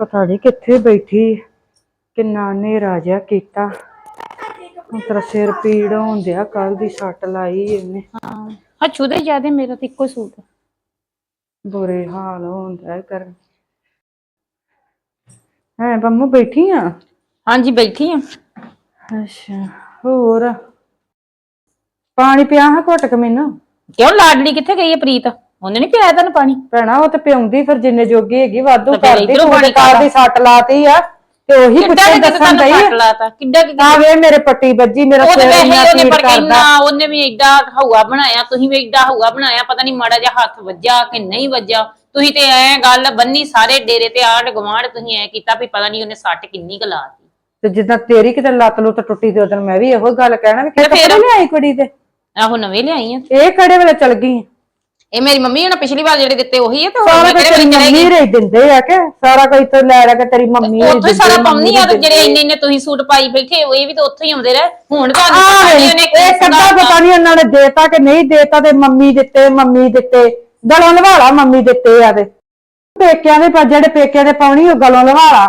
ਪਤਾ ਨਹੀਂ ਕਿੱਥੇ ਬੈਠੀ ਕਿੰਨਾ ਹਨੇਰਾ ਜਿਹਾ ਕੀਤਾ। ਹੁਣ ਤੇਰਾ ਸਿਰ ਪੀੜ ਹੋਣ ਡਿਆ ਕੱਲ ਦੀ ਸੱਟ ਲਾਈ ਇਹਨੇ। ਹਾਂ ਹੱਛੂ ਦੇ ਜਿਆਦੇ ਮੇਰਾ ਤੇ ਇੱਕੋ ਸੂਟ। ਆ। ਬੁਰੇ ਹਾਲ ਡਿਆ ਕਰ ਹੈ ਬੰਮੂ ਬੈਠੀ ਆ? ਹਾਂਜੀ ਬੈਠੀ ਆ। ਅੱਛਾ ਹੋਰ? ਪਾਣੀ ਪਿਆ ਹਾਂ ਘੁੱਟ ਕੇ ਮੈਨੂੰ। ਕਿਉਂ ਲਾਡਲੀ ਕਿੱਥੇ ਗਈ ਹੈ ਪ੍ਰੀਤ? ਉਹਨੇ ਨਹੀਂ ਪਿਆਇਆ ਤੈਨੂੰ ਪਾਣੀ? ਭੈਣਾ ਉਹ ਤੇ ਪਿਉਂਦੀ ਫਿਰ ਜਿੰਨੇ ਜੋਗੀ ਹੈਗੀ ਵਾਧੂ ਤੇ ਫਿਰ ਕਰਦੀ ਇੱਧਰੋਂ ਤੂੰ ਪਾਣੀ ਤੇ ਕਾਰ ਦੀ ਸੱਟ ਲਾਤੀ ਆ? ਤੇ ਉਹੀ ਕਿੱਡਾ ਪੁੱਛਣ ਕਿ ਦੱਸਣ ਤੁਹਾਨੂੰ ਦਈ ਫੱਟ ਲਾਤਾ? ਕਿੱਡਾ ਕਿ ਆ ਵੇ ਮੇਰੇ ਪੱਟੀ ਵੱਜੀ ਮੇਰਾ ਉਹ ਤੇ ਸਿਰ ਵੈਸੇ ਇੰਨਾ ਉਹਨੇ ਪੀੜ ਪਰ ਕਰਦਾ। ਕਿੰਨਾ ਉਹਨੇ ਵੀ ਏਡਾ ਹਊਆ ਬਣਾਇਆ ਤੁਸੀਂ ਵੀ ਏਡਾ ਹਊਆ ਬਣਾਇਆ ਪਤਾ ਨਹੀਂ ਮਾੜਾ ਜਿਹਾ ਹੱਥ ਵੱਜਾ ਕਿ ਨਹੀਂ ਵੱਜਾ ਤੁਸੀਂ ਤੇ ਐ ਗੱਲ ਬੰਨੀ ਸਾਰੇ ਡੇਰੇ ਤੇ ਆੜ ਗਵਾਂਢ ਤੁਸੀਂ ਐ ਕੀਤਾ ਵੀ ਪਤਾ ਨਹੀਂ ਉਹਨੇ ਸੱਟ ਕਿੰਨੀ ਕੁ ਲਾਤੀ। ਤੇ ਜਿੱਦਾਂ ਤੇਰੀ ਕਿਤੇ ਲੱਤ ਲੁੱਤ ਟੁੱਟੀ ਤੇ ਉਦੋਂ ਮੈਂ ਵੀ ਇਹੋ ਗੱਲ ਕਹਿਣਾ ਵੀ ਤੇ ਫਿਰ? ਕੱਪੜੇ ਲਿਆਈ ਕੁੜੀ ਤੇ। ਆਹੋ ਨਵੇਂ ਲਿਆਈ ਆ। ਇਹ ਕਿਹੜੇ ਵੇਲੇ ਚਲ ਗਈ ਇਹ ਮੇਰੀ ਮੰਮੀ ਨੇ ਪਿਛਲੀ ਵਾਰ ਜਿਹੜੇ ਦਿੱਤੇ ਉਹੀ ਆ ਤੇ ਹੋਰ ਸਾਰਾ ਮੈਂ ਕੁਝ ਕਿਹੜੇ ਤੇਰੀ ਵੇਲੇ ਮੰਮੀ ਦਿੰਦੇ ਆ ਕਿ ਸਾਰਾ ਕੁਝ ਤੋਂ ਲੈ ਲੈ ਕੇ ਤੇਰੀ ਮੰਮੀ ਉੱਥੇ ਹੀ ਸਾਰਾ ਪਾਉਣੀ ਆ ਤੇ ਜਿਹੜੇ ਇੰਨੇ ਇੰਨੇ ਤੁਸੀਂ ਸੂਟ ਪਾਈ ਬੈਠੇ ਉਹ ਇਹ ਵੀ ਤਾਂ ਉੱਥੇ ਹੀ ਆਉਂਦੇ ਰਹੇ। ਹੁਣ ਤੁਹਾਨੂੰ ਪਤਾ ਨਹੀਂ ਉਹਨੇ ਇਹ ਕੱਦਾ ਸੁਣਾਤਾ। ਪਤਾ ਨਹੀਂ ਉਹਨਾਂ ਨੇ ਦੇਤਾ ਕਿ ਨਹੀਂ ਦੇਤਾ ਤੇ ਮੰਮੀ ਦਿੱਤੇ ਮੰਮੀ ਦਿੱਤੇ। ਗਲੋਂ ਲਵਾਲਾ ਮੰਮੀ ਦਿੱਤੇ ਆ ਤੇ। ਪੇਕਿਆਂ ਦੇ ਪਾ ਜਿਹੜੇ ਪੇਕਿਆਂ ਦੇ ਪਾਉਣੀ ਉਹ ਗਲੋਂ ਲਵਾਲਾ।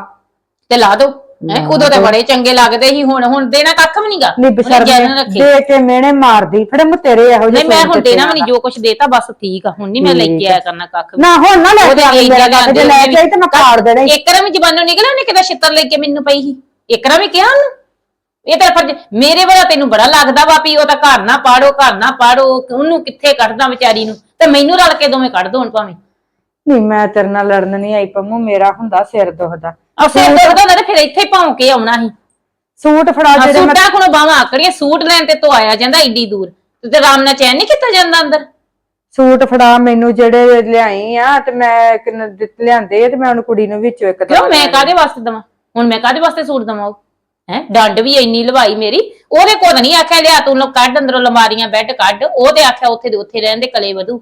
ਤੇ ਲਾ ਦੋ। ਹੈਂ? ਉਦੋਂ ਤੇ ਬੜੇ ਚੰਗੇ ਲੱਗਦੇ ਸੀ ਹੁਣ ਹੁਣ ਦੇਣਾ ਕੱਖ ਵੀ ਨਹੀਂਗਾ ਨੀ ਬਸ਼ਰਮੇ ਦੇ ਕੇ ਮਿਹਣੇ ਮਾਰਦੀ ਫੜੇ ਮੈਂ ਤੇਰੇ ਇਹੋ ਜਿਹੇ ਨਹੀਂ ਮੈਂ ਹੁਣ ਦੇਣਾ ਵੀ ਨਹੀਂ ਜੋ ਕੁਝ ਦੇਤਾ ਬਸ ਠੀਕ ਆ। ਹੁਣ ਨਹੀਂ ਮੈਂ ਲੈ ਕੇ ਆਇਆ ਕਰਨਾ ਕੱਖ ਵੀ। ਨਾ ਹੁਣ ਨਾ ਲੈ ਕੇ ਆਈ ਮੇਰਾ ਕੱਟ ਜੇ ਲੈ ਕੇ ਆਈ ਤੇ ਮੈਂ ਪਾੜ ਦੇਣਾ। ਇੱਕਰਮ ਜ਼ਬਾਨੋਂ ਨਿਕਲਿਆ ਉਹਨੇ ਕਿਤੇ ਛਿੱਤਰ ਲੈ ਕੇ ਮੈਨੂੰ ਪਈ ਸੀ? ਇੱਕਰਮ ਹੀ ਕਿਹਾ ਉਹਨੂੰ? ਇਹ ਤਾਂ ਫਰਜ਼ ਮੇਰੇ ਵਾਲਾ ਤੈਨੂੰ ਬੜਾ ਲੱਗਦਾ ਵਾ ਵੀ ਉਹ ਤਾਂ ਘਰ ਨਾ ਪਾੜੋ ਘਰ ਨਾ ਪਾੜੋ। ਉਹਨੂੰ ਕਿੱਥੇ ਕੱਢਦਾ ਵਿਚਾਰੀ ਨੂੰ? ਤੇ ਮੈਨੂੰ ਰਲ ਕੇ ਦੋਵੇਂ ਕੱਢ ਦੋਣ ਭਾਵੇਂ। ਨਹੀਂ ਮੈਂ ਤੇਰੇ ਨਾਲ ਲੜਨ ਨਹੀਂ ਆਈ ਪੰਮੂ ਮੇਰਾ ਹੁੰਦਾ ਸਿਰ ਦੁਖਦਾ। ਆ ਸਿਰ ਦੁਖਦਾ ਹੁੰਦਾ ਤੇ ਫਿਰ ਇੱਥੇ ਭੌਂ ਕੇ ਆਉਣਾ ਸੀ। ਸੂਟ ਫੜਾ ਆ ਜਿਹੜੇ ਮੈਂ ਸੂਟਾਂ ਕੋਲੋਂ ਬਾਹਾਂ ਆਕੜੀਆਂ ਸੂਟ ਲੈਣ ਤੇ ਤੋਂ ਆਇਆ ਜਾਂਦਾ ਏਡੀ ਦੂਰ। ਤੇ ਤੇ ਆਰਾਮ ਨਾਲ ਚੈਨ ਨਹੀਂ ਕੀਤਾ ਜਾਂਦਾ ਅੰਦਰ? ਸੂਟ ਫੜਾ ਮੈਨੂੰ ਜਿਹੜੇ ਲਿਆਈ ਆ ਤੇ ਮੈਂ ਕਿੰਨੇ ਦਿੱਤ ਲਿਆਂਦੇ ਆ ਤੇ ਮੈਂ ਉਹਨੂੰ ਕੁੜੀ ਨੂੰ ਵਿੱਚੋਂ ਇੱਕ ਕਿਉਂ ਮੈਂ ਕਾਦੇ ਵਾਸਤੇ ਦਵਾਂ? ਹੁਣ ਮੈਂ ਕਾਦੇ ਵਾਸਤੇ ਸੂਟ ਦਵਾਂ ਉਹ? ਹੈ? ਡੰਡ ਵੀ ਇੰਨੀ ਲਵਾਈ ਮੇਰੀ। ਉਹਦੇ ਕੋਲ ਨਹੀਂ ਆਖਿਆ ਲਿਆ ਤੂੰ ਲੋਕ ਕੱਢ ਅੰਦਰੋਂ ਲਮਾਰੀਆਂ ਬੈੱਡ ਕੱਢ। ਉਹ ਤੇ ਆਖਿਆ ਉੱਥੇ ਦੇ ਉੱਥੇ ਰਹਿਣ ਦੇ ਕਲੇ ਵਧੂ।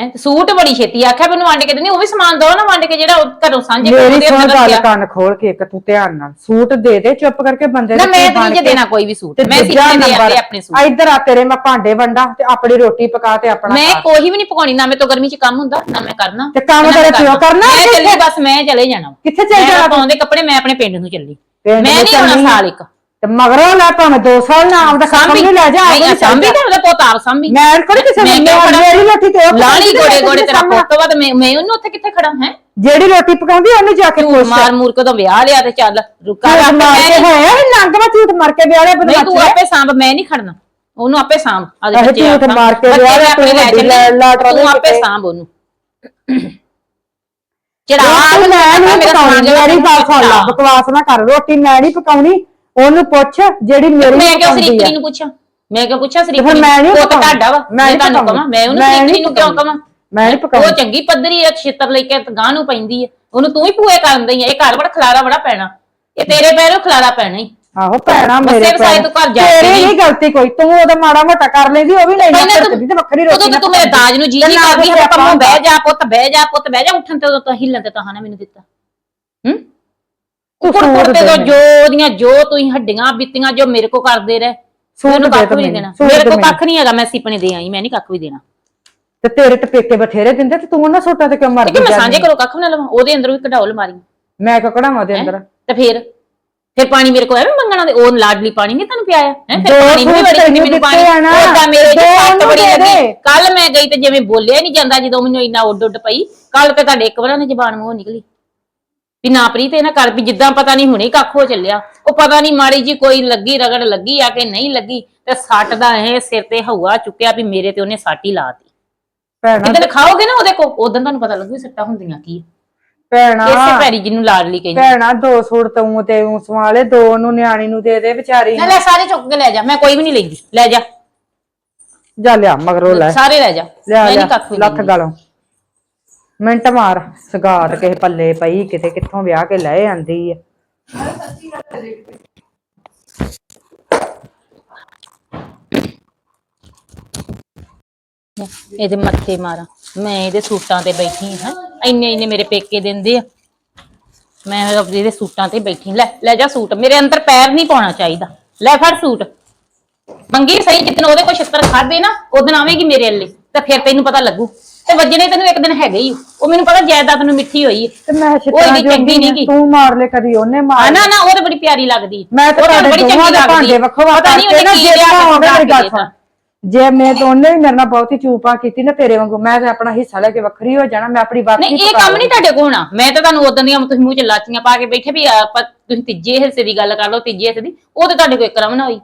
ਹੈ ਸੂਟ ਬੜੀ ਛੇਤੀ ਆਖਿਆ ਮੈਨੂੰ ਵੰਡ ਕੇ ਦਿੰਦੀ ਉਹ ਵੀ ਸਮਾਨ ਦੋ ਨਾ ਵੰਡ ਕੇ ਜਿਹੜਾ ਉਹ ਘਰੋਂ ਸਾਂਝੇ ਮੇਰੀ ਉਹਦੇ ਸੁਣ ਅੰਦਰ ਗੱਲ ਰੱਖਿਆ। ਕੰਨ ਖੋਲ ਕੇ ਇੱਕ ਤੂੰ ਧਿਆਨ ਨਾਲ ਸੂਟ ਦੇ ਦੇ ਚੁੱਪ ਕਰਕੇ ਬੰਦੇ ਨਾ ਮੈਂ ਤੇ ਨਹੀਂ ਦੇਣਾ ਕੋਈ ਵੀ ਸੂਟ ਮੈਂ ਸਿੱਖੇ ਦੇ ਆਂਦੇ ਆਪਣੇ ਸੂਟ ਇੱਧਰ ਆ ਤੇਰੇ ਮੈਂ ਭਾਂਡੇ ਵੰਡਾ ਤੇ ਆਪਣੀ ਰੋਟੀ ਪਕਾ ਤੇ ਆਪਣਾ ਮੈਂ ਖਾ। ਕੋਈ ਵੀ ਨਹੀਂ ਪਕਾਉਣੀ ਨਾ ਮੈਂ ਤੋਂ ਗਰਮੀ ਚ ਕੰਮ ਹੁੰਦਾ ਨਾ ਮੈਂ ਕਰਨਾ ਤੇ ਕੰਮ ਨਾ ਮੈਂ ਤੇਰੇ ਪਿਓ ਕਰਨਾ ਮੈਂ ਕਿੱਥੇ? ਚੱਲੀ ਬਸ ਮੈਂ ਚਲੇ ਜਾਣਾ ਕਿੱਥੇ ਚੱਲ ਮੈਂ ਜਾਣਾ ਤੂੰ? ਪਾਉਂਦੇ ਕੱਪੜੇ ਮੈਂ ਆਪਣੇ ਪਿੰਡ ਨੂੰ ਚੱਲੀ ਪਿੰਡ ਮੈਂ ਨੂੰ ਨਹੀਂ ਚੱਲੀ ਆ। ਸਾਲ ਇੱਕ ਤੇ ਮਗਰੋਂ ਲੈ ਭਾਵੇਂ 2 ਸਾਲ ਨਾ ਆਪਦਾ ਕੰਮ ਸਾਂਭੀ। ਨਹੀਂ ਲੈ ਜਾ ਨਹੀਂ ਸਾਂਭੀ ਤੇ ਉਹਦਾ ਪੁੱਤ ਆਪ ਸਾਂਭੀ। ਮੈਂ ਕੋਲ ਕਿਸੇ ਮੈਂ ਨੂੰ? ਮੇਰੀ ਰੋਟੀ ਤੇ ਉਹ ਲਾਣੀ ਪਕਾਉਂਦੀ ਗੋੜੇ ਗੋੜੇ ਮੈਂ ਤੇਰਾ। ਪੁੱਤ ਵਾ ਤੇ ਮੈਂ ਮੈਂ ਉਹਨੂੰ ਉੱਥੇ ਕਿੱਥੇ ਖੜਾ ਹੈ? ਜਿਹੜੀ ਰੋਟੀ ਪਕਾਉਂਦੀ ਉਹਨੂੰ ਜਾ ਕੇ ਪੁੱਛ ਮਾਰ ਮੂਰ ਕੇ ਤਾਂ ਵਿਆਹ ਲਿਆ ਤੇ ਚੱਲ ਰੁਕਾ ਮਾਰ ਕੇ ਹੋਇਆ ਇਹ ਨੰਗ ਵਾ ਝੂਠ ਮਾਰ ਕੇ ਵਿਆਹ ਲਿਆ ਨਹੀਂ ਤੂੰ ਬਦਮਾਸ਼ ਆਪੇ ਸਾਂਭ ਮੈਂ ਨਹੀਂ ਖੜਨਾ। ਉਹਨੂੰ ਆਪੇ ਸਾਂਭ ਆਦੇ ਇਹ ਬੱਚੇ ਝੂਠ ਮਾਰ ਕੇ ਵਿਆਹ ਲਿਆ, ਆਪਣੇ ਤੂੰ ਲੈ ਵੱਡੀ ਲਾਟਰਾ ਦੇ ਆਪੇ। ਸਾਂਭ ਉਹਨੂੰ। ਚੜਾ ਰੋਟੀ ਮੈਂ ਨਹੀਂ ਪਕਾਉਣੀ ਮੇਰੀ ਗੱਲ ਸੁਣ ਲੈ ਬਕਵਾਸ ਨਾ ਕਰ ਰੋਟੀ ਮੈਂ ਨਹੀਂ ਪਕਾਉਣੀ। ਉਹਨੂੰ ਪੁੱਛ ਜਿਹੜੀ ਮੇਰੀ ਮੈਂ ਕਿਉਂ ਪਕਾਉਂਦੀ ਸਰੀਕਰੀ ਆ। ਨੂੰ ਪੁੱਛਾਂ? ਮੈਂ ਕਿਉਂ ਪੁੱਛਾਂ ਸਰੀਕਰੀ ਮੈਂ ਨਹੀਂ ਉਹ ਤਾਂ ਪਕਾਉਣੀ। ਤੁਹਾਡਾ ਵਾ ਮੈਂ ਤੁਹਾਨੂੰ। ਕਵਾਂ ਮੈਂ ਉਹਨੂੰ ਸਰੀਕਰੀ ਨੂੰ ਕਿਉਂ। ਕਵਾਂ? ਮੈਂ ਨਹੀਂ ਉਹ ਪਕਾਉਣੀ ਚੰਗੀ ਪੱਧਰੀ ਆ ਛਿੱਤਰ ਲੈ ਕੇ ਗਾਂ ਨੂੰ ਪੈਂਦੀ ਹੈ ਉਹਨੂੰ ਤੂੰ ਹੀ ਭੂਏ ਕਰਨ ਦਈ ਇਹ ਘਰ ਬੜਾ ਖਲਾਰਾ ਬੜਾ ਪੈਣਾ। ਇਹ ਤੇਰੇ ਪੈਰੋਂ ਖਲਾਰਾ ਪੈਣਾ ਹੀ। ਆਹੋ ਭੈਣਾ ਮੇਰੇ ਪੈਰ। ਤੂੰ ਘਰ ਜਾ ਤੇਰੀ ਕੇ ਨਹੀਂ ਨਹੀਂ। ਗਲਤੀ ਕੋਈ। ਤੂੰ ਉਹਦਾ ਮਾੜਾ ਮੋਟਾ ਕਰ ਲੈਂਦੀ ਉਹ ਵੀ ਨਹੀਂ ਕਰਦੀ ਤੇ ਵੱਖਰੀ ਰੋਟੀ ਉਦੋਂ ਤਾਂ ਮੇਰੇ ਦਾਜ ਨੂੰ ਜੀ ਨਹੀਂ ਕਰਦੀ ਹੈ ਪੰਮੋ ਬਹਿ ਜਾ ਪੁੱਤ ਬਹਿ ਜਾ ਪੁੱਤ ਬਹਿ ਜਾ ਉੱਠਣ ਤੇ ਉਦੋਂ ਤਾਂ ਹਿੱਲਣ ਤੇ ਤਾਂ ਨਾ ਮੈਨੂੰ ਦਿੱਤਾ। ਹੂੰ? ਤੂੰ ਕੁੜ ਸੂਟ ਕੁੜ ਤੇ ਦੇ। ਜੋ ਉਹਦੀਆਂ ਜੋ ਤੁਸੀਂ ਹੱਡੀਆਂ ਬੀਤੀਆਂ ਜੋ ਮੇਰੇ ਕੋ ਕਰਦੇ ਰਹੇ ਸੂਟ ਮੈਨੂੰ ਦੇ ਕੱਖ ਵੀ ਨਹੀਂ ਦੇਣਾ। ਸੂਟ ਮੇਰੇ ਕੋ। ਕੱਖ ਨਹੀਂ ਹੈਗਾ ਮੈਂ ਸਿਪਣੇ ਦੇ ਆਈ ਮੈਂ ਨਹੀਂ ਕੱਖ ਵੀ ਦੇਣਾ। ਤੇ ਤੇਰੇ ਤੇ ਪੇਕੇ ਬਥੇਰੇ ਦਿੰਦੇ ਤੇ ਤੂੰ ਉਹਨਾਂ ਸੂਟਾਂ ਤੇ ਕਿਉਂ ਮਰਦੀ ਮੈਂ ਜਾਂਦੀ? ਸਾਂਝੇ ਕਰੋ ਕੱਖ ਨਾ ਲਵਾਂ ਉਹਦੇ ਅੰਦਰ ਵੀ ਕਢਾਓ ਲਮਾਰੀ ਮੈਂ ਕਿਉਂ ਕਢਾਵਾਂ ਦੇ ਅੰਦਰ? ਤੇ ਫਿਰ? ਫਿਰ ਪਾਣੀ ਮੇਰੇ ਕੋ ਐਵੇਂ ਮੰਗਣਾ ਤੇ ਉਹ ਲਾਡਲੀ ਪਾਣੀ ਨਹੀਂ ਤੁਹਾਨੂੰ ਪਿਆਇਆ? ਹੈ? ਦੋ ਫਿਰ ਪਾਣੀ ਨਹੀਂ ਸੂਟ ਬੜੀ ਤੈਨੂੰ ਮੈਨੂੰ ਪਾਣੀ। ਆ ਨਾ। ਉਹਦਾ ਮੇਰੇ ਦੋ ਉਹਨੂੰ ਬੜੀ ਦੇ ਲੱਗੀ ਦੇ। ਕੱਲ ਮੈਂ ਗਈ ਤੇ ਜਿਵੇਂ ਬੋਲਿਆ ਨਹੀਂ ਜਾਂਦਾ ਜਦੋਂ ਮੈਨੂੰ ਇੰਨਾ ਉੱਡ ਉੱਡ ਪਈ ਕੱਲ ਤੇ ਤੁਹਾਡੇ ਇੱਕ ਵਾਰ ਨੇ ਜ਼ਬਾਨ ਮੂੰਹੋਂ ਨਿਕਲੀ। ਵੀ ਨਾ ਪ੍ਰੀਤ ਇਹ ਨਾ ਕਰ ਵੀ ਜਿੱਦਾਂ ਪਤਾ ਨਹੀਂ ਹੁਣੇ ਕੱਖ ਹੋ ਚੱਲਿਆ। ਉਹ ਪਤਾ ਨਹੀਂ ਮਾੜੀ ਜੀ ਕੋਈ ਲੱਗੀ ਰਗੜ ਲੱਗੀ ਆ ਕਿ ਨਹੀਂ ਲੱਗੀ ਤੇ ਸੱਟ ਦਾ ਇਹ ਸਿਰ ਤੇ ਹਵਾ ਚੁੱਕਿਆ ਵੀ ਮੇਰੇ ਤੇ ਉਹਨੇ ਸੱਟ ਹੀ ਲਾਤੀ। ਭੈਣਾ ਜਿੱਦਣ ਖਾਓਗੇ ਨਾ ਉਹਦੇ ਕੋ ਉਦੋਂ ਤੁਹਾਨੂੰ ਪਤਾ ਲੱਗੂ ਸੱਟਾਂ ਹੁੰਦੀਆਂ ਕੀ। ਭੈਣਾ ਇਸੇ ਪੈਰੀ ਜਿਹਨੂੰ ਲਾਡਲੀ ਕਹਿੰਦੇ। ਭੈਣਾ ਦੋ ਸੂਟ ਤੂੰ ਤੇ ਉਹ ਸਵਾਲੇ ਦੋ ਨੂੰ ਨਿਆਣੀ ਨੂੰ ਦੇ ਦੇ ਵਿਚਾਰੀ ਲੈ ਲੈ ਸਾਰੇ ਚੁੱਕ ਕੇ ਲੈ ਜਾ ਮੈਂ ਕੋਈ ਵੀ ਨਹੀਂ ਲੈਂਦੀ। ਲੈ ਜਾ। ਜਾ ਲਿਆ ਮਗਰੋਂ ਲੈ। ਸਾਰੇ ਲੈ ਜਾ। ਲਿਆ ਮੈਂ ਲਿਆ ਨਹੀਂ ਕੱਖ ਵੀ ਲੱਥ ਲੈਂਦੀ। ਗਾਲੋਂ। ਮਿੰਟ ਮਾਰ, ਸਗਾਤ ਕਿਸੇ ਪੱਲੇ ਪਈ, ਕਿਤੇ ਕਿੱਥੋਂ ਵਿਆਹ ਕੇ ਲੈ ਆਂਦੀ ਆ। ਇਹਦੇ ਮੱਥੇ ਮਾਰਾਂ। ਮੈਂ ਇਹਦੇ ਸੂਟਾਂ ਤੇ ਬੈਠੀ ਹਾਂ। ਇੰਨੇ ਇੰਨੇ ਮੇਰੇ ਪੇਕੇ ਦਿੰਦੇ ਆ। ਮੈਂ ਇਹਦੇ ਸੂਟਾਂ ਤੇ ਬੈਠੀ। ਲੈ ਲੈ ਜਾ ਸੂਟ। ਮੇਰੇ ਅੰਦਰ ਪੈਰ ਨਹੀਂ ਪਾਉਣਾ ਚਾਹੀਦਾ। ਲੈ ਫੜ ਸੂਟ। ਮੰਗੀ ਸਹੀ ਜਿੱਦਣ ਉਹਦੇ ਕੋਲ ਛਿੱਤਰ ਖਾਦੇ ਨਾ ਉਦੋਂ ਆਵੇਂਗੀ ਮੇਰੇ ਅੱਲੇ। ਤਾਂ ਫਿਰ ਤੈਨੂੰ ਪਤਾ ਲੱਗੂ। ਤੇ ਵੱਜਣੇ ਤੈਨੂੰ ਇੱਕ ਦਿਨ ਹੈਗੇ ਹੀ ਉਹ ਮੈਨੂੰ ਪਤਾ ਜਾਇਦਾਦ ਨੂੰ ਮਿੱਠੀ ਹੋਈ ਹੈ ਤੇ ਮੈਂ ਉਹ ਛਿੱਤਰਾਂ ਇੰਨੀ ਚੰਗੀ ਜੋਗੀ ਨੀ ਆ, ਗੀ। ਤੂੰ ਮਾਰ ਲੈ ਕਦੀ ਉਹਨੇ ਮਾਰ ਨਾ ਨਾ ਉਹ ਤੇ ਬੜੀ ਪਿਆਰੀ ਲੱਗਦੀ। ਮੈਂ ਤਾਂ ਉਹ ਤੁਹਾਡੇ ਬੜੀ ਦੋਵਾਂ ਚੰਗੀ ਦੇ ਲੱਗਦੀ। ਭਾਂਡੇ ਵੱਖੋ ਵੱਖ ਪਤਾ ਨੀ ਕਰਕੇ ਨਾ ਉਹਨੇ ਕੀ ਜੇ ਲਿਆ ਕੇ ਮੇਰੀ ਗੱਲ। ਸੁਣ। ਜੇ ਮੈਂ ਤਾਂ ਉਹਨੇ ਵੀ ਮੇਰੇ ਨਾਲ ਬਹੁਤੀ ਚੂਪਾ ਕੀਤੀ ਨਾ ਤੇਰੇ ਵਾਂਗੂ ਮੈਂ ਤੇ ਆਪਣਾ ਹਿੱਸਾ ਲੈ ਕੇ ਵੱਖਰੀ ਹੋ ਜਾਣਾ ਮੈਂ ਆਪਣੀ ਬਾਤ ਨਹੀਂ ਇਹ ਕੰਮ ਨਹੀਂ ਤੁਹਾਡੇ ਕੋਲ ਹੋਣਾ। ਮੈਂ ਤਾਂ ਤੁਹਾਨੂੰ ਉਦੋਂ ਦੀਆਂ ਤੁਸੀਂ ਮੂੰਹ ਚ ਲਾਚੀਆਂ ਪਾ ਕੇ ਬੈਠੇ ਵੀ ਆਪਾਂ ਤੁਸੀਂ ਤੀਜੇ ਹਿੱਸੇ ਦੀ ਗੱਲ ਕਰ ਲਓ ਤੀਜੇ ਹਿੱਸੇ ਦੀ। ਉਹ ਤੇ ਤੁਹਾਡੇ ਕੋਲ ਇੱਕ ਰਮ ਨਾ ਹੋਈ।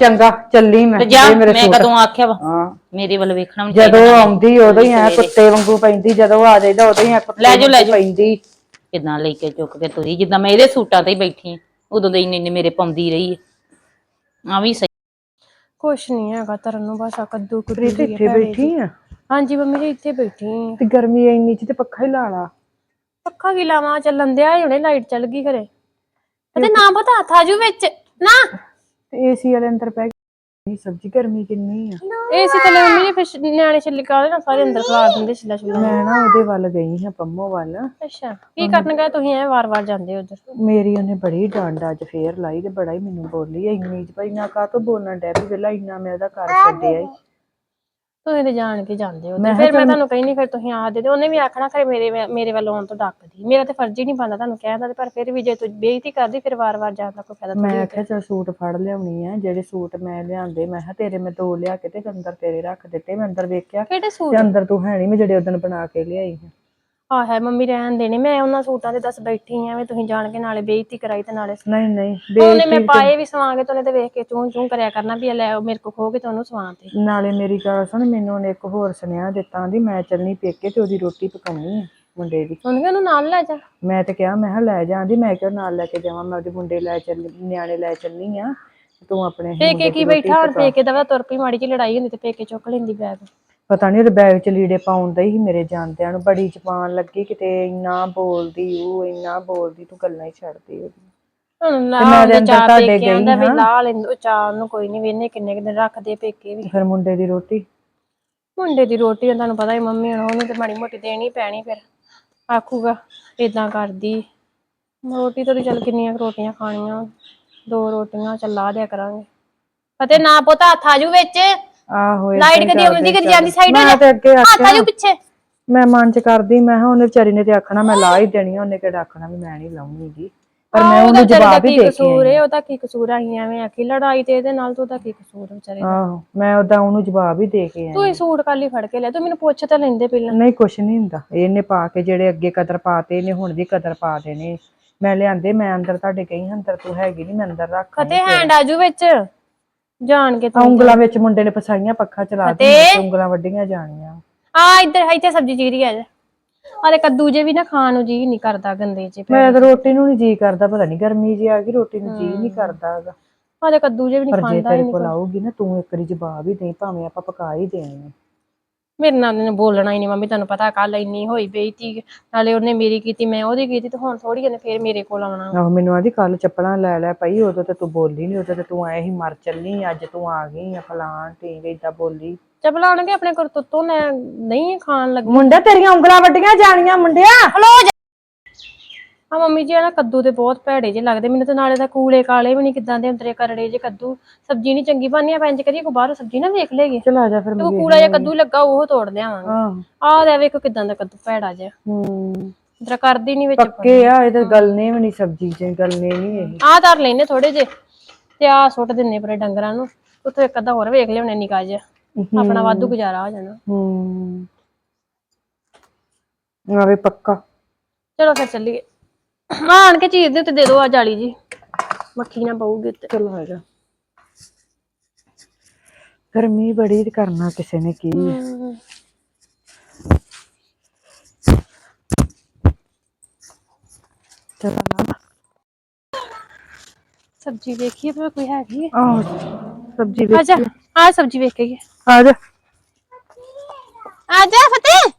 ਚੰਗਾ ਚੱਲੀ ਮੈਂ ਤੇ ਜਾ ਮੇਰੇ ਮੈਂ ਸੂਟ। ਕਦੋਂ ਆਖਿਆ ਵਾ? ਹਾਂ। ਮੇਰੇ ਵੱਲ ਵੇਖਣਾ ਵੀ ਜਦੋਂ ਚਾਹੀਦਾ। ਆਉਂਦੀ ਉਦੋਂ ਹੀ ਐ ਕੁੱਤੇ ਵਾਂਗੂ ਪੈਂਦੀ ਜਦੋਂ ਆ ਜਾਈਦਾ ਉਦੋਂ ਹੀ ਐ ਕੁੱਤੇ ਲੈ ਜਾਓ, ਲੈ ਵਾਂਗੂ ਜਾਓ। ਪੈਂਦੀ। ਕਿਦਾਂ ਲੈ ਕੇ ਚੁੱਕ ਕੇ ਤੁਰੀ? ਜਿੱਦਾਂ ਮੈਂ ਇਹਦੇ ਸੂਟਾਂ ਤੇ ਹੀ ਬੈਠੀ ਆਂ ਉਦੋਂ ਦੇ ਇੰਨੇ ਇੰਨੇ ਮੇਰੇ ਪਾਉਂਦੀ ਰਹੀ ਹੈ ਆ ਵੀ ਸਹੀ। ਕੁਛ ਨਹੀਂ ਹੈਗਾ ਤਰਨ ਨੂੰ ਬਸ ਆ ਕੱਦੂ ਕੁੱਦੂ ਪ੍ਰੀਤ ਇੱਥੇ ਬੈਠੀ ਆ? ਹਾਂਜੀ ਮੰਮੀ ਜੀ ਇੱਥੇ ਬੈਠੀ ਆਂ। ਤੇ ਗਰਮੀ ਇੰਨੀ ਚ ਤੇ ਪੱਖਾ ਹੀ ਲਾ ਲਾ। ਪੱਖਾ ਕੀ ਲਾਵਾਂ? ਚੱਲਣ ਦਿਆ ਹੁਣੇ ਲਾਈਟ ਚੱਲ ਗਈ ਘਰੇ। ਤੇ ਨਾ ਪਤਾ ਥਾਜੂ ਵਿੱਚ। ਨਾ ਤੇ ਏਸੀ ਵਾਲੇ ਅੰਦਰ ਪੈ ਗਈ ਸਬਜ਼ੀ ਗਰਮੀ ਕਿੰਨੀ ਆ। ਏਸੀ ਥੱਲੇ ਮੰਮੀ ਨੇ ਫਿਰ ਨਿਆਣੇ ਛਿੱਲੇ ਕਾਲੇ ਨਾ ਸਾਰੇ ਅੰਦਰ ਖਲਾਰ ਦਿੰਦੇ ਛਿੱਲਾ ਛਿੱਲਾ। ਮੈਂ ਨਾ ਉਹਦੇ ਵੱਲ ਗਈ ਹਾਂ ਪੰਮੋ ਵੱਲ। ਅੱਛਾ ਕੀ ਕਰਨ ਗਏ ਤੁਸੀਂ? ਐ ਵਾਰ-ਵਾਰ ਜਾਂਦੇ ਉਧਰ। ਮੇਰੀ ਉਹਨੇ ਬੜੀ ਡਾਂਡ ਅੱਜ ਫੇਰ ਲਾਈ ਤੇ ਬੜਾ ਹੀ ਮੈਨੂੰ ਬੋਲੀ ਇੰਨੀ ਚ ਭਾਈ ਨਾ ਕਾਹ ਤੋਂ ਬੋਲਣ ਡੈ ਵੀ ਵੇਲਾ ਇੰਨਾ ਮੈਂ ਉਹਦਾ ਘਰ ਛੱਡਿਆ ਈ। ਤੁਸੀਂ ਤੇ ਜਾਣ ਕੇ ਜਾਂਦੇ ਹੋ ਮੈਂ ਫਿਰ ਮੈਂ ਤੁਹਾਨੂੰ ਕਹਿੰਦੀ ਫਿਰ ਤੁਸੀਂ ਆ ਦੇ ਉਹਨੇ ਵੀ ਆਖਣਾ ਖਰੇ ਮੇਰੇ ਵ- ਮੇਰੇ ਵੱਲ ਆਉਣ ਤੋਂ ਡੱਕਦੀ। ਮੇਰਾ ਤੇ ਫਰਜ਼ ਹੀ ਨਹੀਂ ਬਣਦਾ ਤੁਹਾਨੂੰ ਕਹਿਣ ਦਾ ਤੇ ਪਰ ਫਿਰ ਵੀ ਜੇ ਤੂੰ ਬੇਇੱਜ਼ਤੀ ਕਰਦੀ ਫਿਰ ਵਾਰ-ਵਾਰ ਜਾਣ ਦਾ ਕੋਈ ਫਾਇਦਾ ਮੈਂ ਆਖਿਆ ਚਲ ਸੂਟ ਫੜ ਲਿਆਉਣੀ ਆ ਜਿਹੜੇ ਸੂਟ ਮੈਂ ਲਿਆਂਦੇ ਮੈਂ ਕਿਹਾ ਤੇਰੇ ਮੈਂ ਦੋ ਲਿਆ ਕੇ ਤੇ ਅੰਦਰ ਤੇਰੇ ਰੱਖ ਦਿੱਤੇ ਮੈਂ ਅੰਦਰ ਵੇਖਿਆ ਕਿਹੜੇ ਸੂਟ? ਤੇ ਅੰਦਰ ਤੂੰ ਹੈ ਨਹੀਂ ਮੈਂ ਜਿਹੜੇ ਉਦੋਂ ਬਣਾ ਕੇ ਲਿਆਈ ਸੀ ਆ ਹੈ ਮੰਮੀ ਰਹਿਣ ਦੇਣੇ ਮੈਂ ਉਹਨਾਂ ਸੂਟਾਂ ਦੇ ਦੱਸ ਬੈਠੀ ਐਵੇਂ ਤੁਸੀਂ ਜਾਣ ਕੇ ਨਾਲੇ ਬੇਇੱਜ਼ਤੀ ਕਰਾਈ ਤੇ ਨਾਲੇ। ਨਹੀਂ ਨਹੀਂ ਉਹਨੇ ਮੈਂ ਪਾਏ ਵੀ ਸਵਾਂਗੇ ਤੇ ਉਹਨੇ ਤੇ ਵੇਖ ਕੇ ਚੂੰ ਚੂੰ ਕਰਿਆ ਕਰਨਾ ਵੀ ਇਹ ਲੈ ਉਹ ਮੇਰੇ ਕੋ ਖੋ ਕੇ ਤੇ ਉਹਨੂੰ ਸਵਾਂ ਤੇ। ਨਾਲੇ ਮੇਰੀ ਗੱਲ ਸੁਣ ਮੈਨੂੰ ਉਹਨੇ ਇੱਕ ਹੋਰ ਸੁਨੇਹਾ ਦਿੱਤਾ ਆਂਦੀ ਮੈਂ ਚੱਲਣੀ ਪੇਕੇ ਤੇ ਉਹਦੀ ਰੋਟੀ ਪਕਾਉਣੀ ਆ ਮੁੰਡੇ ਦੀ। ਉਹਨੇ ਕਿਹਾ ਉਹਨੂੰ ਨਾਲ ਲੈ ਜਾ। ਮੈਂ ਤੇ ਕਿਹਾ ਮੈਂ ਕਿਹਾ ਲੈ ਜਾਂਦੀ ਮੈਂ ਕਿਹਾ ਨਾਲ ਲੈ ਕੇ ਜਾਵਾਂ ਮੈਂ ਉਹਦੇ ਮੁੰਡੇ ਲੈ ਚੱਲ ਨਿਆਣੇ ਲੈ ਚੱਲਨੀ ਆ ਤੇ ਤੂੰ ਆਪਣੇ ਹੀ ਪੇਕੇ ਕੀ ਬੈਠਾ ਹੁਣ ਪੇਕੇ। ਦਾ ਵਾ ਤੁਰ ਪਈ ਮਾੜੀ ਜਿਹੀ ਲੜਾਈ ਹੁੰਦੀ ਤੇ ਪੇਕੇ ਚੁੱਕ ਲੈਂਦੀ ਬੈਗ ਪਤਾ ਨਹੀਂ ਉਹਦੇ ਬੈਗ ਚ ਲੀੜੇ ਪਾਉਂਦਾ ਹੀ ਮੇਰੇ ਜਾਂਦਿਆਂ ਨੂੰ ਬੜੀ ਜ਼ਬਾਨ ਲੱਗੀ ਕਿਤੇ ਇੰਨਾ ਬੋਲਦੀ ਉਹ ਇੰਨਾ ਬੋਲਦੀ ਤੂੰ ਗੱਲਾਂ ਹੀ ਛੱਡਦੀ ਉਹਦੀ ਹੁਣ ਲਾ ਮੈਂ ਉਹਦੇ ਅੰਦਰ ਚਾਹ ਤੁਹਾਡੇ ਪੇਕਿਆਂ ਗਈ ਦਾ ਵੀ ਹਾਂ। ਲਾ ਲੈਂਦੋ ਚਾਹ ਨੂੰ ਕੋਈ ਨਹੀਂ ਵੇਨੇ ਕਿੰਨੇ ਕੁ ਦਿਨ ਰੱਖਦੇ ਪੇਕੇ ਵੀ। ਫਿਰ ਮੁੰਡੇ ਦੀ ਰੋਟੀ? ਮੁੰਡੇ ਦੀ ਰੋਟੀ ਤਾਂ ਤੁਹਾਨੂੰ ਪਤਾ ਹੀ ਮੰਮੀ ਹੁਣ ਉਹਨੂੰ ਤੇ ਮਾੜੀ ਮੋਟੀ ਦੇਣੀ ਪੈਣੀ ਫਿਰ ਆਖੂਗਾ ਇਦਾਂ ਕਰਦੀ। ਰੋਟੀ ਤਾਂ ਉਹਦੀ ਚੱਲ ਕਿੰਨੀਆਂ ਕੁ ਰੋਟੀਆਂ ਖਾਣੀਆਂ ਦੋ ਰੋਟੀਆਂ ਚੱਲ ਦਿਆ ਕਰਾਂਗੇ। ਫਤੇ ਨਾ ਪੁੱਤ ਹੱਥ ਆਜੂ ਵਿੱਚ। ਆਹੋ ਏਦਾਂ ਲਾਈਟ ਹੀ ਕਦੀ ਆਉਂਦੀ ਕਦੀ ਜਾਂਦੀ ਸਾਈਡ ਮੈਂ ਤੇ ਅੱਗੇ ਹੱਥ ਆਖਿਆ ਆਜੂ ਪਿੱਛੇ। ਮੈਂ ਮਨ ਚ ਕਰਦੀ ਮੈਂ ਕਿਹਾ ਉਹਨੇ ਵਿਚਾਰੀ ਨੇ ਤੇ ਆਖਣਾ ਮੈਂ ਲਾ ਹੀ ਦੇਣੀ ਆ, ਉਹਨੇ ਕਿਹੜਾ ਆਖਣਾ ਵੀ ਮੈਂ ਨਹੀਂ ਲਾਉਂਗੀ। ਜੀ ਪਰ ਮੈਂ ਉਹਦਾ ਉਹਨੂੰ ਵਿਚਾਰੇ ਦਾ ਜਵਾਬ ਹੀ ਕੀ ਦੇ ਕੇ ਕਸੂਰ ਹੈ। ਉਹਦਾ ਕੀ ਕਸੂਰ ਆ ਅਸੀਂ ਐਵੇਂ ਆਖੀ ਲੜਾਈ ਤੇ ਇਹਦੇ ਨਾਲ ਤੋਂ ਉਹਦਾ ਕੀ ਕਸੂਰ ਹੈ ਵਿਚਾਰੇ ਦਾ। ਆਹੋ ਮੈਂ ਉਦਾਂ ਉਹਨੂੰ ਜਵਾਬ ਹੀ ਦੇ ਕੇ ਆਈ ਤੂੰ ਹੀ ਸੂਟ ਕਾਲੀ ਫੜ ਕੇ ਲੈ ਤੂੰ ਮੈਨੂੰ ਪੁੱਛ ਤਾਂ ਲੈਂਦੇ ਪਹਿਲਾਂ। ਨਹੀਂ ਕੁਛ ਨਹੀਂ ਹੁੰਦਾ। ਇਹਨੇ ਪਾ ਕੇ ਜਿਹੜੇ ਅੱਗੇ ਕਦਰ ਪਾਤੇ ਇਹਨੇ ਹੁਣ ਵੀ ਕਦਰ ਪਾ ਦੇਣੇ। ਮੈਂ ਲਿਆਂਦੇ ਮੈਂ ਅੰਦਰ ਤੁਹਾਡੇ ਹਾਂ, ਅੰਦਰ ਤੂੰ ਹੈਗੀ ਨਹੀਂ ਮੈਂ ਅੰਦਰ ਰੱਖ ਫਤੇ ਹੈਂਡ ਆਜੂ ਵਿੱਚ। ਜਾਣ ਕੇ ਆ ਤੂੰ ਉਂਗਲਾਂ ਵਿੱਚ ਮੁੰਡੇ ਨੇ ਫਸਾਈਆਂ ਪੱਖਾ ਚਲਾ ਦਿੱਤੀ। ਉਂਗਲਾਂ ਵੱਡੀਆਂ ਜਾਣੀਆਂ। ਆ ਇੱਧਰ ਇੱਥੇ ਸਬਜ਼ੀ ਚੀਰੀ ਆ ਜਾ। ਆਲੇ ਕੱਦੂ ਜੇ ਵੀ ਨਾ ਖਾਣ ਨੂੰ ਜੀ ਨਹੀਂ ਕਰਦਾ ਗੰਦੇ ਚ ਮੈਂ ਤਾਂ ਰੋਟੀ ਨੂੰ ਨਹੀਂ ਜੀ ਕਰਦਾ ਪਤਾ ਨਹੀਂ ਗਰਮੀ ਜੀ ਆ ਗਈ ਰੋਟੀ ਨੂੰ ਜੀ ਨਹੀਂ ਕਰਦਾ ਹੈਗਾ। ਕੱਦੂ ਜੇ ਵੀ ਨਹੀਂ ਪਰ ਜੇ ਖਾਂਦਾ ਤੇਰੇ ਕੋਲ ਆਊਗੀ ਨਾ ਤੂੰ ਇੱਕ ਵਾਰੀ ਜਵਾਬ ਹੀ ਦੇ ਭਾਵੇਂ ਆਪਾਂ ਪਕਾ ਹੀ ਦੇਣੀ। ਮੇਰੇ ਨਾਲ ਨੇ ਬੋਲਣਾ ਹੀ ਨਹੀਂ ਮੰਮੀ ਤੁਹਾਨੂੰ ਪਤਾ ਕੱਲ ਇੰਨੀ ਹੋਈ ਬੇਇੱਜ਼ਤੀ ਨਾਲੇ ਉਹਨੇ ਮੇਰੀ ਕੀਤੀ ਮੈਂ ਉਹਦੀ ਕੀਤੀ ਤੇ ਹੁਣ ਥੋੜੀ ਜਿਹਨੇ ਫੇਰ ਮੇਰੇ ਕੋਲ ਆਉਣਾ। ਆਹੋ ਮੈਨੂੰ ਆਦੀ ਕੱਲ ਚੱਪਲਾਂ ਲੈ ਲੈ ਪਈ ਉਦੋਂ ਤੇ ਤੂੰ ਬੋਲੀ ਨਹੀਂ ਉਦੋਂ ਤੇ ਤੂੰ ਐ ਹੀ ਮਰ ਚੱਲਨੀ ਅੱਜ ਤੂੰ ਆ ਗਈ ਆ ਫਲਾਣ ਢੀਂਗ ਏਦਾਂ ਬੋਲੀ। ਚਪਲਾਣਗੇ ਆਪਣੇ ਕਰਤੂਤੋਂ ਨੇ ਨਹੀਂ ਖਾਣ ਲੱਗੀ। ਮੁੰਡਾ ਤੇਰੀਆਂ ਉਂਗਲਾਂ ਵੱਡੀਆਂ ਜਾਣੀਆਂ ਮੁੰਡਿਆ। ਆ ਮੰਮੀ ਜੀ ਆ ਨਾ ਕੱਦੂ ਤੇ ਬਹੁਤ ਭੈੜੇ ਜੇ ਲੱਗਦੇ। ਮੈਨੂੰ ਤੇ ਨਾਲੇ ਤਾਂ ਕੂਲੇ ਕਾਲੇ ਵੀ ਨਹੀਂ ਕਿਦਾਂ ਦੇ ਅੰਦਰੇ ਕਰੜੇ ਜੇ ਕੱਦੂ। ਸਬਜ਼ੀ ਨਹੀਂ ਚੰਗੀ ਬਣਨੀ ਆ ਪੈਂਜ ਕਰੀਏ ਕੋ ਬਾਹਰੋਂ ਸਬਜ਼ੀ ਨਾ ਵੇਖ ਲੇਗੀ ਚਲ ਆ ਜਾ ਫਿਰ ਤੇ ਕੂਲਾ ਜਿਹਾ ਕੱਦੂ ਲੱਗਾ ਉਹ ਤੋੜ ਲਿਆਵਾਂਗੇ। ਆਹ ਆਹ ਲੈ ਵੇਖੋ ਕਿਦਾਂ ਦਾ ਕੱਦੂ ਭੈੜਾ ਜਿਹਾ। ਹੂੰ। ਜਰਾ ਕਰਦੀ ਨਹੀਂ ਵਿੱਚ ਪੱਕੇ ਆ ਇਹ ਤਾਂ ਗਲਨੇ ਵੀ ਨਹੀਂ ਸਬਜ਼ੀ ਚ ਗਲਨੇ ਨਹੀਂ ਇਹ। ਆਹ ਧਰ ਲੈਨੇ ਥੋੜੇ ਜੇ ਤੇ ਆਹ ਸੁੱਟ ਦਿੰਨੇ ਪਰੇ ਡੰਗਰਾਂ ਨੂੰ। ਉੱਥੇ ਇੱਕ ਅੱਧਾ ਹੋਰ ਵੇਖ ਲਿਆਉਣੇ ਨਿਕਾ ਜਿਹਾ। ਆਪਣਾ ਵਾਧੂ ਗੁਜ਼ਾਰਾ ਹੋ ਜਾਣਾ। ਹੂੰ। ਆਵੇ ਪੱਕਾ। ਚਲੋ ਫਿਰ ਚੱਲੀਏ। ਆਣ ਕੇ ਚੀਜ਼ ਦੇ ਉੱਤੇ ਦੇ ਦਿਓ ਆ ਜਾਲੀ ਜੀ। ਮੱਖੀ ਨਾ ਪਊਗੀ ਉੱਤੇ। ਚਲੋ ਆ ਜਾ। ਗਰਮੀ ਬੜੀ ਤੇ ਕਰਨਾ ਕਿਸੇ ਨੇ ਕੀ। ਆ। ਚਲੋ ਨਾ ਸਬਜ਼ੀ ਵੇਖੀਏ ਪਰ ਕੋਈ ਹੈਗੀ ਹੈ ਆਹ ਸਬਜ਼ੀ ਆ ਜਾ ਆ। ਸਬਜ਼ੀ ਵੇਖ ਕੇ ਆ ਜਾ। ਆ ਜਾ ਫਤਿਹ।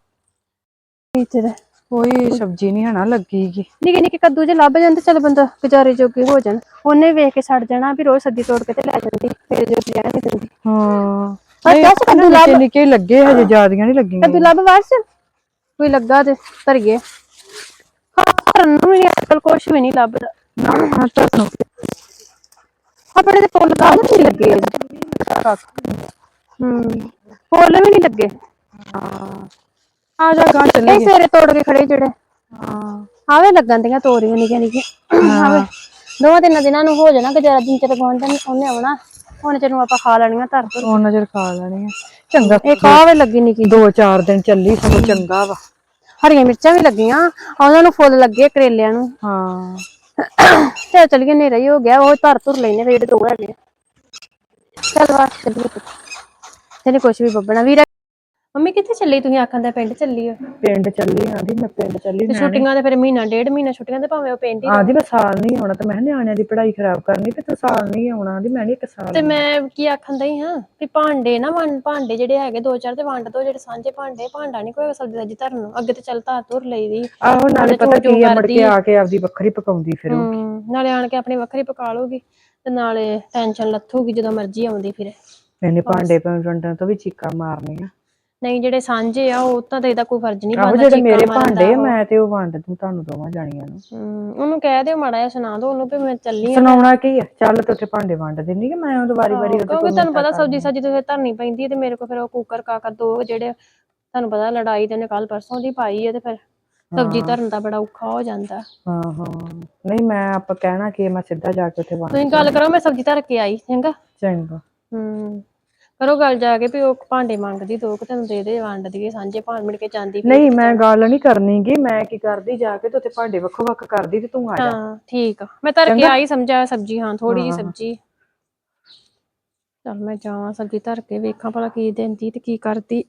ਇੱਥੇ ਦੇ ਕੋਈ ਸਬਜ਼ੀ ਨਹੀਂ ਹਨਾ ਲੱਗੀਗੀ। ਨਿੱਕੇ ਨਿੱਕੇ ਕੱਦੂ ਜੇ ਲੱਭ ਜਾਂਦੇ ਚਲ ਬੰਦਾ ਗੁਜ਼ਾਰੇ ਜੋਗੇ ਹੋ ਜਾਣ। ਉਹਨੇ ਵੇਖ ਕੇ ਛੱਡ ਜਾਣਾ ਵੀ ਰੋਜ਼ ਸਬਜ਼ੀ ਤੋੜ ਕੇ ਤੇ ਲੈ ਜਾਂਦੀ ਫਿਰ ਜੋ ਲਿਆ ਨਹੀਂ ਦਿੰਦੀ। ਹਾਂ ਅੱਛਾ ਨਹੀਂ ਕੱਦੂ ਨਿੱਕੇ ਨਿੱਕੇ ਹੀ ਲੱਗੇ ਹਜੇ ਜ਼ਿਆਦੀਆਂ ਨਹੀਂ ਲੱਗੀਆਂ। ਕੱਦੂ ਲੱਭ ਵਾਰਸ ਕੋਈ ਲੱਗਾ ਤੇ ਧਰੀਏ। ਹਾਂ ਕਰਨ ਨੂੰ ਵੀ ਅੱਜਕੱਲ ਕੁਛ ਵੀ ਨਹੀਂ ਲੱਭਦਾ। ਹਾਂ ਚੱਲ ਆਪਣੇ ਤੇ ਫੁੱਲ ਕਾਹ ਨਹੀਂ ਲੱਗੇ ਹੂੰ। ਫੁੱਲ ਵੀ ਨਹੀਂ ਲੱਗੇ। ਆ ਜਾ ਗਾਂ ਚੱਲੇ ਇਹ ਸਵੇਰੇ ਤੋੜ ਕੇ ਖੜੇ ਜਿਹੜੇ। ਹਾਂ। ਆਵੇ ਲੱਗਣ ਦੀਆਂ ਤੋਰੀਆਂ ਨਿੱਕੀਆਂ ਨਿੱਕੀਆਂ। ਆਵੇ। ਦੋਵਾਂ ਤਿੰਨਾਂ ਦਿਨਾਂ ਨੂੰ ਹੋ ਜਾਣਾ ਗੁਜ਼ਾਰਾ ਜਿੰਨ ਚਿਰ ਗਵਾਂਢਣ ਉਹਨੇ ਆਉਣਾ। ਹੁਣ ਚਿਰ ਨੂੰ ਆਪਾਂ ਖਾ ਲੈਣੀਆਂ ਧਰ ਧੁਰ ਉਹ ਨਜ਼ਰ ਖਾ ਲੈਣੀ ਆ ਚੰਗਾ। ਇੱਕ ਆਵੇ ਲੱਗੀ ਨਿੱਕੀ ਦੋ ਚਾਰ ਦਿਨ ਚੱਲੀ ਸਗੋਂ ਚੰਗਾ ਵਾ। ਹਰੀਆਂ ਮਿਰਚਾਂ ਵੀ ਲੱਗੀਆਂ। ਉਹਨਾਂ ਨੂੰ ਫੁੱਲ ਲੱਗੇ ਕਰੇਲਿਆਂ ਨੂੰ। ਹਾਂ। ਤੇ ਚੱਲ ਗਏ ਨੇਰਾ ਹੀ ਹੋ ਗਿਆ। ਉਹ ਧਰ ਧੁਰ ਲੈਨੇ ਜਿਹੜੇ ਦੋ ਹੈਗੇ। ਚੱਲ ਵਾ ਚੱਲੀਏ ਤੇਨੇ ਕੁਛ ਵੀ ਬੱਬਣਾ। ਵੀਰ ਮੰਮੀ ਕਿੱਥੇ ਚੱਲੀ ਤੁਸੀਂ? ਆਖਾਂ ਦਾ ਪਿੰਡ ਚੱਲੀ ਹੋ ਪਿੰਡ ਚੱਲੀ ਆਂਦੀ ਮੈਂ ਪਿੰਡ ਚੱਲੀ ਤੇ ਛੁੱਟੀਆਂ ਦੇ ਫਿਰ ਮਹੀਨਾ ਡੇਢ ਮਹੀਨਾ ਛੁੱਟੀਆਂ ਦੇ ਭਾਵੇਂ ਉਹ ਪਿੰਡ ਹੀ ਆਂਦੀ ਮੈਂ ਸਾਲ ਨਹੀਂ ਆਉਣਾ ਤੇ ਮੈਂ ਕਿਹਾ ਨਿਆਣਿਆਂ ਦੀ ਪੜ੍ਹਾਈ ਖਰਾਬ ਕਰਨੀ ਤੇ ਤੂੰ ਸਾਲ ਨਹੀਂ ਆਉਣਾ ਆਂਦੀ ਮੈਂ ਨਹੀਂ ਇੱਕ ਸਾਲ ਤੇ ਮੈਂ ਕੀ ਆਖਣ ਦਈ ਹਾਂ? ਵੀ ਭਾਂਡੇ ਨਾ ਵੰਡ ਭਾਂਡੇ ਜਿਹੜੇ ਹੈਗੇ ਦੋ ਚਾਰ ਤੇ ਵੰਡ ਦੋ ਜਿਹੜੇ ਸਾਂਝੇ ਭਾਂਡੇ ਭਾਂਡਾ ਨਹੀਂ ਕੋਈ ਸਬਜ਼ੀ ਸਬਜ਼ੀ ਧਰਨ ਨੂੰ। ਅੱਗੇ ਤੇ ਚੱਲ ਧਾਰ ਧੁਰ ਲਈਦੀ ਆਹੋ ਨਾਲੇ ਪਤਾ ਕੀ ਆ ਮੁੜ ਕੇ ਆ। ਕੇ ਆਪਦੀ ਵੱਖਰੀ ਪਕਾਉਂਦੀ ਫਿਰ ਹਮ, ਨਾਲੇ ਆਣ ਕੇ ਆਪਣੀ ਵੱਖਰੀ ਪਕਾ ਲੂਗੀ ਤੇ ਨਾਲੇ ਟੈਨਸ਼ਨ ਲੱਥੂਗੀ ਜਦੋਂ ਮਰਜ਼ੀ ਆਉਂਦੀ ਫਿਰ। ਇਹਨੇ ਭਾਂਡੇ ਵੰਡਣ ਤੋਂ ਵੀ ਚੀਕਾਂ ਮਾਰਨੀਆਂ। ਨਹੀਂ ਜਿਹੜੇ ਸਾਂਝੇ ਆ ਉਹ ਤਾਂ ਤੇ ਇਹਦਾ ਕੋਈ ਫਰਜ਼ ਨਹੀਂ ਆਹੋ ਬਣਦਾ ਜਿਹੜੇ ਮੇਰੇ ਭਾਂਡੇ ਮੈਂ ਤੇ ਉਹ ਵੰਡ ਦੂੰ ਤੁਹਾਨੂੰ ਦੋਵਾਂ ਜਾਣੀਆਂ ਨੂੰ। ਹਮ, ਉਹਨੂੰ ਕਹਿ ਦਿਓ ਮਾੜਾ ਜਿਹਾ ਸੁਣਾ ਦਿਓ ਉਹਨੂੰ ਵੀ ਮੈਂ ਚੱਲੀ ਆ। ਸੁਣਾਉਣਾ ਕੀ ਆ? ਚੱਲ ਤੇ ਉੱਥੇ ਭਾਂਡੇ ਵੰਡ ਦਿੰਦੀ ਕਿ ਮੈਂ ਉਹ ਵਾਰੀ ਵਾਰੀ ਕਿਉਂਕਿ ਤੁਹਾਨੂੰ ਪਤਾ ਸਬਜ਼ੀ ਸਬਜ਼ੀ ਤੇ ਫਿਰ ਧਰਨੀ ਪੈਂਦੀ ਹੈ ਤੇ ਮੇਰੇ ਕੋਲ ਫਿਰ ਉਹ ਕੁੱਕਰ ਕਾਕਰ ਦੋ ਜਿਹੜੇ ਤੁਹਾਨੂੰ ਪਤਾ ਲੜਾਈ ਤੇ ਨੇ ਕੱਲ ਪਰਸੋਂ ਦੀ ਪਾਈ ਹੈ ਤੇ ਫਿਰ ਸਬਜ਼ੀ ਧਰਨ ਦਾ ਬੜਾ ਔਖਾ ਹੋ ਜਾਂਦਾ। ਹਾਂ ਹਾਂ। ਨਹੀਂ ਮੈਂ ਆਪਾਂ ਕਹਿਣਾ ਕਿ ਮੈਂ ਸਿੱਧਾ ਜਾ ਕੇ ਉੱਥੇ ਵੰਡ ਤੁਸੀਂ ਗੱਲ ਕਰੋ ਮੈਂ ਸਬਜ਼ੀ ਧਰ ਕੇ ਆਈ ਚੰਗਾ? ਚੰਗਾ। ਹੂੰ। ਕਰੋ ਗੱਲ ਜਾ ਕੇ ਵੀ ਉਹ ਭਾਂਡੇ ਮੰਗਦੀ ਦੋ ਕਿ ਤੈਨੂੰ ਦੇ ਦੇ ਵੰਡ ਦੀਏ ਸਾਂਝੇ ਭਾਂਡ ਮਿਲ ਕੇ ਜਾਂਦੀ ਫਿਰ। ਨਹੀਂ ਮੈਂ ਗੱਲ ਨਹੀਂ ਕਰਨੀਗੀ ਮੈਂ ਕੀ ਕਰਦੀ ਜਾ ਕੇ ਤੇ ਉੱਥੇ ਭਾਂਡੇ ਵੱਖੋ ਵੱਖ ਕਰਦੀ ਤੇ ਤੂੰ ਆ ਜਾ। ਹਾਂ ਠੀਕ ਆ। ਮੈਂ ਧਰ ਕੇ ਆਈ ਸਮਝਾ ਸਬਜ਼ੀ ਹਾਂ ਥੋੜੀ ਜੀ ਸਬਜ਼ੀ। ਚਲ ਮੈਂ ਜਾਵਾਂ ਸਬਜ਼ੀ ਧਰ ਕੇ ਵੇਖਾਂ ਭਲਾ ਕੀ ਦਿੰਦੀ ਤੇ ਕੀ ਕਰਦੀ।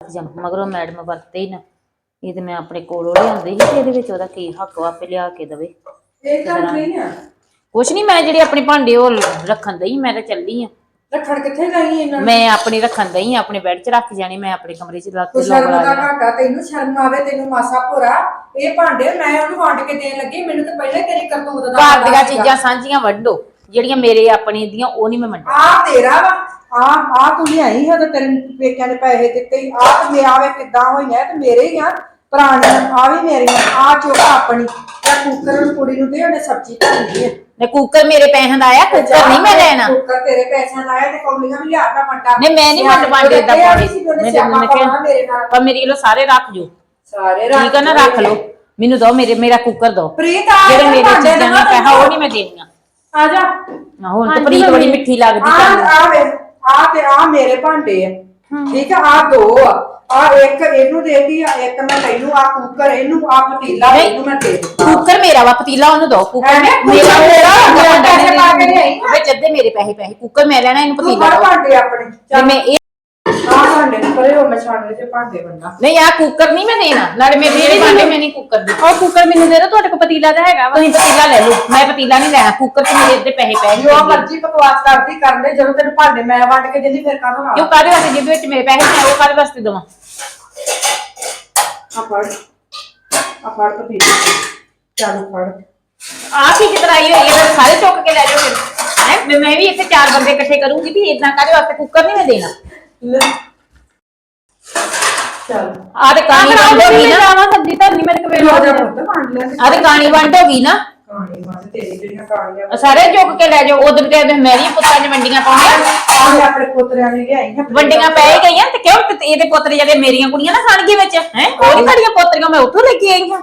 ਜਮ ਮਗਰੋਂ ਮੈਡਮ ਵਰਤੇ ਹੀ ਨਾ ਇਹ ਤੇ ਮੈਂ ਆਪਣੇ ਕੋਲੋਂ ਲਿਆਂਦੇ ਸੀ ਤੇ ਇਹਦੇ ਵਿੱਚ ਉਹਦਾ ਕੀ ਹੱਕ ਵਾ ਆਪੇ ਲਿਆ ਕੇ ਦਵੇ। ਇਹ ਕੰਮ ਨਹੀਂ ਆ? ਕੁਛ ਨਹੀਂ ਮੈਂ ਜਿਹੜੇ ਆਪਣੇ ਭਾਂਡੇ ਉਹ ਰੱਖਣ ਦਈ ਮੈਂ ਤਾਂ ਚੱਲੀ ਆ। ਰੱਖਣ ਕਿੱਥੇ ਗਈ ਇਹਨਾਂ ਮੈਂ ਆਪਣੀ ਰੱਖਣ ਦਈ ਆ ਆਪਣੇ ਬੈੱਡ 'ਚ ਰੱਖ ਜਾਣੀ ਮੈਂ ਆਪਣੇ ਕਮਰੇ 'ਚ ਰੱਖ ਕੇ ਸ਼ਰਮ ਲੋਕ ਦਾ ਘਾਟਾ ਤੈਨੂੰ ਸ਼ਰਮ ਆਵੇ ਤੈਨੂੰ ਮਾਸਾ ਭੋਰਾ। ਇਹ ਭਾਂਡੇ ਮੈਂ ਉਹਨੂੰ ਵੰਡ ਕੇ ਦੇਣ ਲੱਗੀ ਮੈਨੂੰ ਤਾਂ ਪਹਿਲੇ ਤੇਰੀ ਕਰਤੂਤ ਦਾ ਘਰ ਦੀਆਂ। ਚੀਜ਼ਾਂ ਸਾਂਝੀਆਂ ਵੱਢੋ ਜਿਹੜੀਆਂ ਮੇਰੇ ਆਪਣੇ ਦੀਆਂ ਉਹ ਨਹੀਂ ਮੈਂ ਮੰਨਦੀ ਆਹ ਤੇਰਾ ਵਾ ਆ ਆ ਤੂੰ ਲਿਆਈ ਹੈ ਤੇ ਤੇਰੇ ਪੇਕਿਆਂ ਨੇ ਪੈਸੇ ਦਿੱਤੇ ਆ ਤੇ ਮੇਰਾ ਵੇ ਕਿੱਦਾਂ ਹੋਈਆਂ ਤੇ ਮੇਰੇ ਹੀ ਆ। ਪੁਰਾਣੀਆਂ ਆ ਵੀ ਮੇਰੀਆਂ ਆ ਚੋਕਾ ਆਪਣੀ। ਤੇ ਕੁੱਕਰ ਨੂੰ ਕੁੜੀ ਨੂੰ ਦੇ ਉਹਨੇ ਸਬਜ਼ੀ ਧਰਨੀ ਹੈ। ਨੇ ਕੁੱਕਰ ਮੇਰੇ ਪੈਸਿਆਂ ਦਾ ਆਇਆ ਕੁੱਕਰ ਨਹੀਂ ਮੈਂ ਲੈਣਾ। ਕੁੱਕਰ ਤੇਰੇ ਪੈਸਿਆਂ ਦਾ ਆਇਆ ਤੇ ਕੌਲੀਆਂ ਵੀ ਲਿਆ ਵੱਡਾ। ਨਹੀਂ ਮੈਂ ਨਹੀਂ ਵੰਡ ਏਦਾਂ ਪਾਉਣੀ ਮੈਂ ਤੈਨੂੰ ਕਿਹਾ ਮੇਰੇ ਨਾਲ। ਪਰ ਮੇਰੇ ਲੋ ਸਾਰੇ ਰੱਖ ਜੋ। ਸਾਰੇ ਠੀਕ ਆ ਨਾ ਰੱਖ ਲਓ। ਮੈਨੂੰ ਦੋ ਮੇਰੇ ਮੇਰਾ ਕੁੱਕਰ ਦੋ। ਪ੍ਰੀਤ ਆ ਜਿਹੜੇ ਮੇਰੇ ਚੀਜ਼ਾਂ ਦਾ ਪੈਸਾ ਉਹ ਨਹੀਂ ਮੈਂ ਦੇਣੀਆਂ। ਆ ਜਾ। ਨਾ ਹੁਣ ਤੇ ਪ੍ਰੀਤ ਬੜੀ ਮਿੱਠੀ ਲੱਗਦੀ ਆ ਆ ਵੇ ਆ ਤੇ ਆ ਮੇਰੇ ਭਾਂਡੇ ਆ। ਠੀਕ ਆ ਆ ਦੋ ਆ। ਆ ਇੱਕ ਇਹਨੂੰ ਦੇਤੀ ਆ ਇੱਕ ਮੈਂ ਤੈਨੂੰ ਆ ਕੁੱਕਰ ਇਹਨੂੰ ਆ ਪਤੀਲਾ ਨਹੀਂ। ਇਹਨੂੰ ਮੈਂ ਦੇ ਦਿੱਤਾ। ਕੁੱਕਰ ਮੇਰਾ ਵਾ ਪਤੀਲਾ ਉਹਨੂੰ ਦੋ ਕੁੱਕਰ ਐਵੇਂ ਮੇਰਾ ਕੁੱਕਰ ਮੇਰਾ ਮੇਰਾ ਮੇਰਾ ਪੈਸੇ ਪਾ ਕੇ ਲਿਆਈ ਨਾ। ਵਿੱਚ ਅੱਧੇ ਮੇਰੇ ਪੈਸੇ ਪੈਸੇ ਕੁੱਕਰ ਮੈਂ ਲੈਣਾ ਇਹਨੂੰ ਤੂੰ ਪਤੀਲਾ ਫੜ ਦਿਓ। ਭਾਂਡੇ ਆਪਣੇ ਤੇ ਚੱਲ ਮੈਂ ਇਹ ਆ ਭਾਂਡੇ ਨੂੰ ਪਰੇ ਹੋ ਮੈਂ ਛਾਣਨੇ ਤੇ ਭਾਂਡੇ ਬੰਨਾ ਨਹੀਂ ਆ ਕੁੱਕਰ ਨਹੀਂ ਮੈਂ ਦੇਣਾ ਨਾਲੇ ਮੇਰੇ ਜਿਹੜੇ ਭਾਂਡੇ ਮੈਂ ਨਹੀਂ ਕੁੱਕਰ ਦੇ ਉਹ ਕੁੱਕਰ ਮੈਨੂੰ ਦੇ ਦਿਓ ਤੁਹਾਡੇ ਕੋਲ ਪਤੀਲਾ ਤਾਂ ਹੈਗਾ ਵਾ। ਤੁਸੀਂ ਪਤੀਲਾ ਲੈ ਲਓ ਮੈਂ ਪਤੀਲਾ ਨਹੀਂ ਲੈਣਾ ਕੁੱਕਰ ਤੇ ਮੇਰੇ ਅੱਧੇ ਪੈਸੇ ਪੈ ਜੋ ਮਰਜ਼ੀ ਬਕਵਾਸ ਕਰਦੀ ਕਰ ਲੈ ਜਦੋਂ ਤੈਨੂੰ ਭਾਂਡੇ ਮੈਂ ਵੰਡ ਕੇ ਦਿੰਦੀ ਫਿਰ ਕਾਹਦੋਂ ਕਿਉਂ ਨਾਲ ਕਾਹਦੇ ਵਾਸਤੇ ਜਿਹਦੇ ਵਿੱਚ ਮੇਰੇ ਪੈਸੇ ਨੇ ਉਹ ਕਾਹਦੇ ਵਾਸਤੇ ਦਵਾਂ? ਆ ਫੜ ਆ ਫੜ ਪਤੀਲਾ ਚੱਲ ਫੜ ਆ ਕੀ ਚਤਰਾਈ ਹੋਈ ਹੈ ਫਿਰ ਸਾਰੇ ਚੁੱਕ ਕੇ ਲੈ ਜਾਓ ਫਿਰ ਹੈ ਮੈਂ ਮੈਂ ਵੀ ਇੱਥੇ ਚਾਰ ਬੰਦੇ ਇਕੱਠੇ ਕਰੂੰਗੀ ਵੀ ਇਦਾਂ ਕਾਹਦੇ ਵਾਸਤੇ ਕੁੱਕਰ ਨਹੀਂ ਮੈਂ ਦੇਣਾ ਲੈ ਚੱਲ ਆ ਤੇ ਕਾਣੀ ਵੰਡ ਹੋ ਗਈ ਨਾ ਜਾਵਾਂ ਸਬਜ਼ੀ ਧਰਨੀ ਮੇਰੇ ਕੋਲ ਲੋ ਜਾ ਨਾ ਕਹਾਣੀ ਬਸ ਤੇਰੀ ਜਿਹੜੀਆਂ ਕਹਾਣੀਆਂ ਆ ਸਾਰੇ ਚੁੱਕ ਕੇ ਲੈ ਜਾਓ ਉਧਰ ਤੇ ਮੇਰੀਆਂ ਪੁੱਤਾਂ 'ਚ ਵੰਡੀਆਂ ਪਾਉਣੀਆਂ। ਆਹ ਆਪਣੇ ਪੋਤਰਿਆਂ ਨੇ ਲਿਆਈ ਵੰਡੀਆਂ ਪੈ ਹੀ ਗਈਆਂ ਤੇ ਕਿਉਂ ਤੇ ਇਹਦੇ ਪੋਤਰੇ ਜਿਹੜੇ ਮੇਰੀਆਂ ਕੁੜੀਆਂ ਨਾ ਖਾਣਗੇ ਵਿੱਚ ਹੈ? ਉਹ ਨਹੀਂ ਤੁਹਾਡੀਆਂ ਪੋਤਰੀਆਂ ਮੈਂ ਉੱਥੋਂ ਲੈ ਕੇ ਆਈ ਹਾਂ।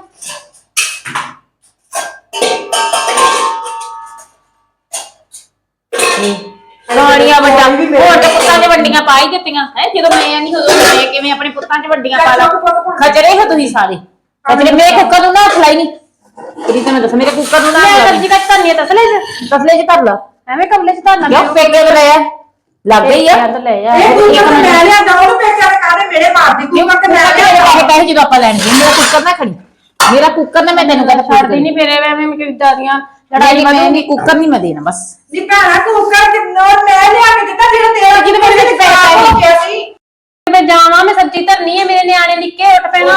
ਕਾਣੀਆਂ ਵੱਡਾ ਹੋਰ ਤੇ ਪੁੱਤਾਂ 'ਚ ਵੰਡੀਆਂ ਪਾ ਹੀ ਦਿੱਤੀਆਂ ਹੈ? ਜਦੋਂ ਮੈਂ ਨਹੀਂ ਉਦੋਂ ਮੈਂ ਕਿਵੇਂ ਆਪਣੇ ਪੁੱਤਾਂ 'ਚ ਵੰਡੀਆਂ ਪਾ ਲਾ? ਖਚਰੇ ਹੋ ਤੁਸੀਂ ਸਾਰੇ। ਖਚਰੇ ਮੇਰੇ ਕੁੱਕਰ ਨੂੰ ਨਾ ਹੱਥ ਲਾਈ ਨਹੀਂ ਤੇਰੀ ਤੈਨੂੰ ਦੱਸ ਮੇਰੇ ਕੁੱਕਰ ਨੂੰ ਨਾ ਹੱਥ ਲਾਈ ਸਬਜ਼ੀ ਕੱਟ ਧਰਨੀ ਹੈ ਤਸਲੇ ਚ ਤਸਲੇ 'ਚ ਧਰ ਲਾ ਐਵੇਂ ਕਮਲੇ ਚ ਧਰਨਾ ਕਿਉਂ ਪੇਕੇ ਬਲੇ ਆ? ਲੱਗ ਗਈ ਆ? ਲੈ ਆ ਇਹ ਤੂੰ ਤਾਂ ਮੈਂ ਲਿਆ ਦੌੜ ਪੇ ਕਰ ਕਾਦੇ ਮੇਰੇ ਮਾਰਦੀ ਕਿਉਂ ਤੂੰ ਕਿ ਕਿ ਮੈਂ ਲਿਆ ਪੈਸੇ ਪੈਸੇ ਜਦੋਂ ਆਪਾਂ ਲੈਣਗੇ ਮੇਰਾ ਕੁੱਕਰ ਨਾ ਖੜੀ। ਮੇਰਾ ਕੁੱਕਰ ਨਾ ਮੈਂ ਤੈਨੂੰ ਕਹਿੰਦਾ ਛੱਡਦੀ ਨਹੀਂ। ਫਿਰ ਐਵੇਂ ਮੈਂ ਕਿਦਾਂ ਦੀਆਂ ਲੜਾਈ ਮੈਂ ਨਹੀਂ ਕੁੱਕਰ ਨਹੀਂ ਮੈਂ ਦੇਣਾ ਬਸ। ਨੀ ਭੈਣਾ ਤੂੰ ਕਰ ਕਿ ਨੋਰ ਮੈਂ ਲਿਆ ਕੇ ਦਿੱਤਾ ਜਿਹੜਾ ਤੇਰਾ ਜਿਹਦੇ ਵਿੱਚ ਪੈਸੇ ਹੋ ਪੈਸੇ। ਗਿਆ ਸੀ। ਮੈਂ ਜਾਵਾਂ ਮੈਂ ਸਬਜ਼ੀ ਧਰਨੀ ਹੈ ਮੇਰੇ ਨਿਆਣੇ ਨਿੱਕੇ ਉੱਠ ਪੈਣਾ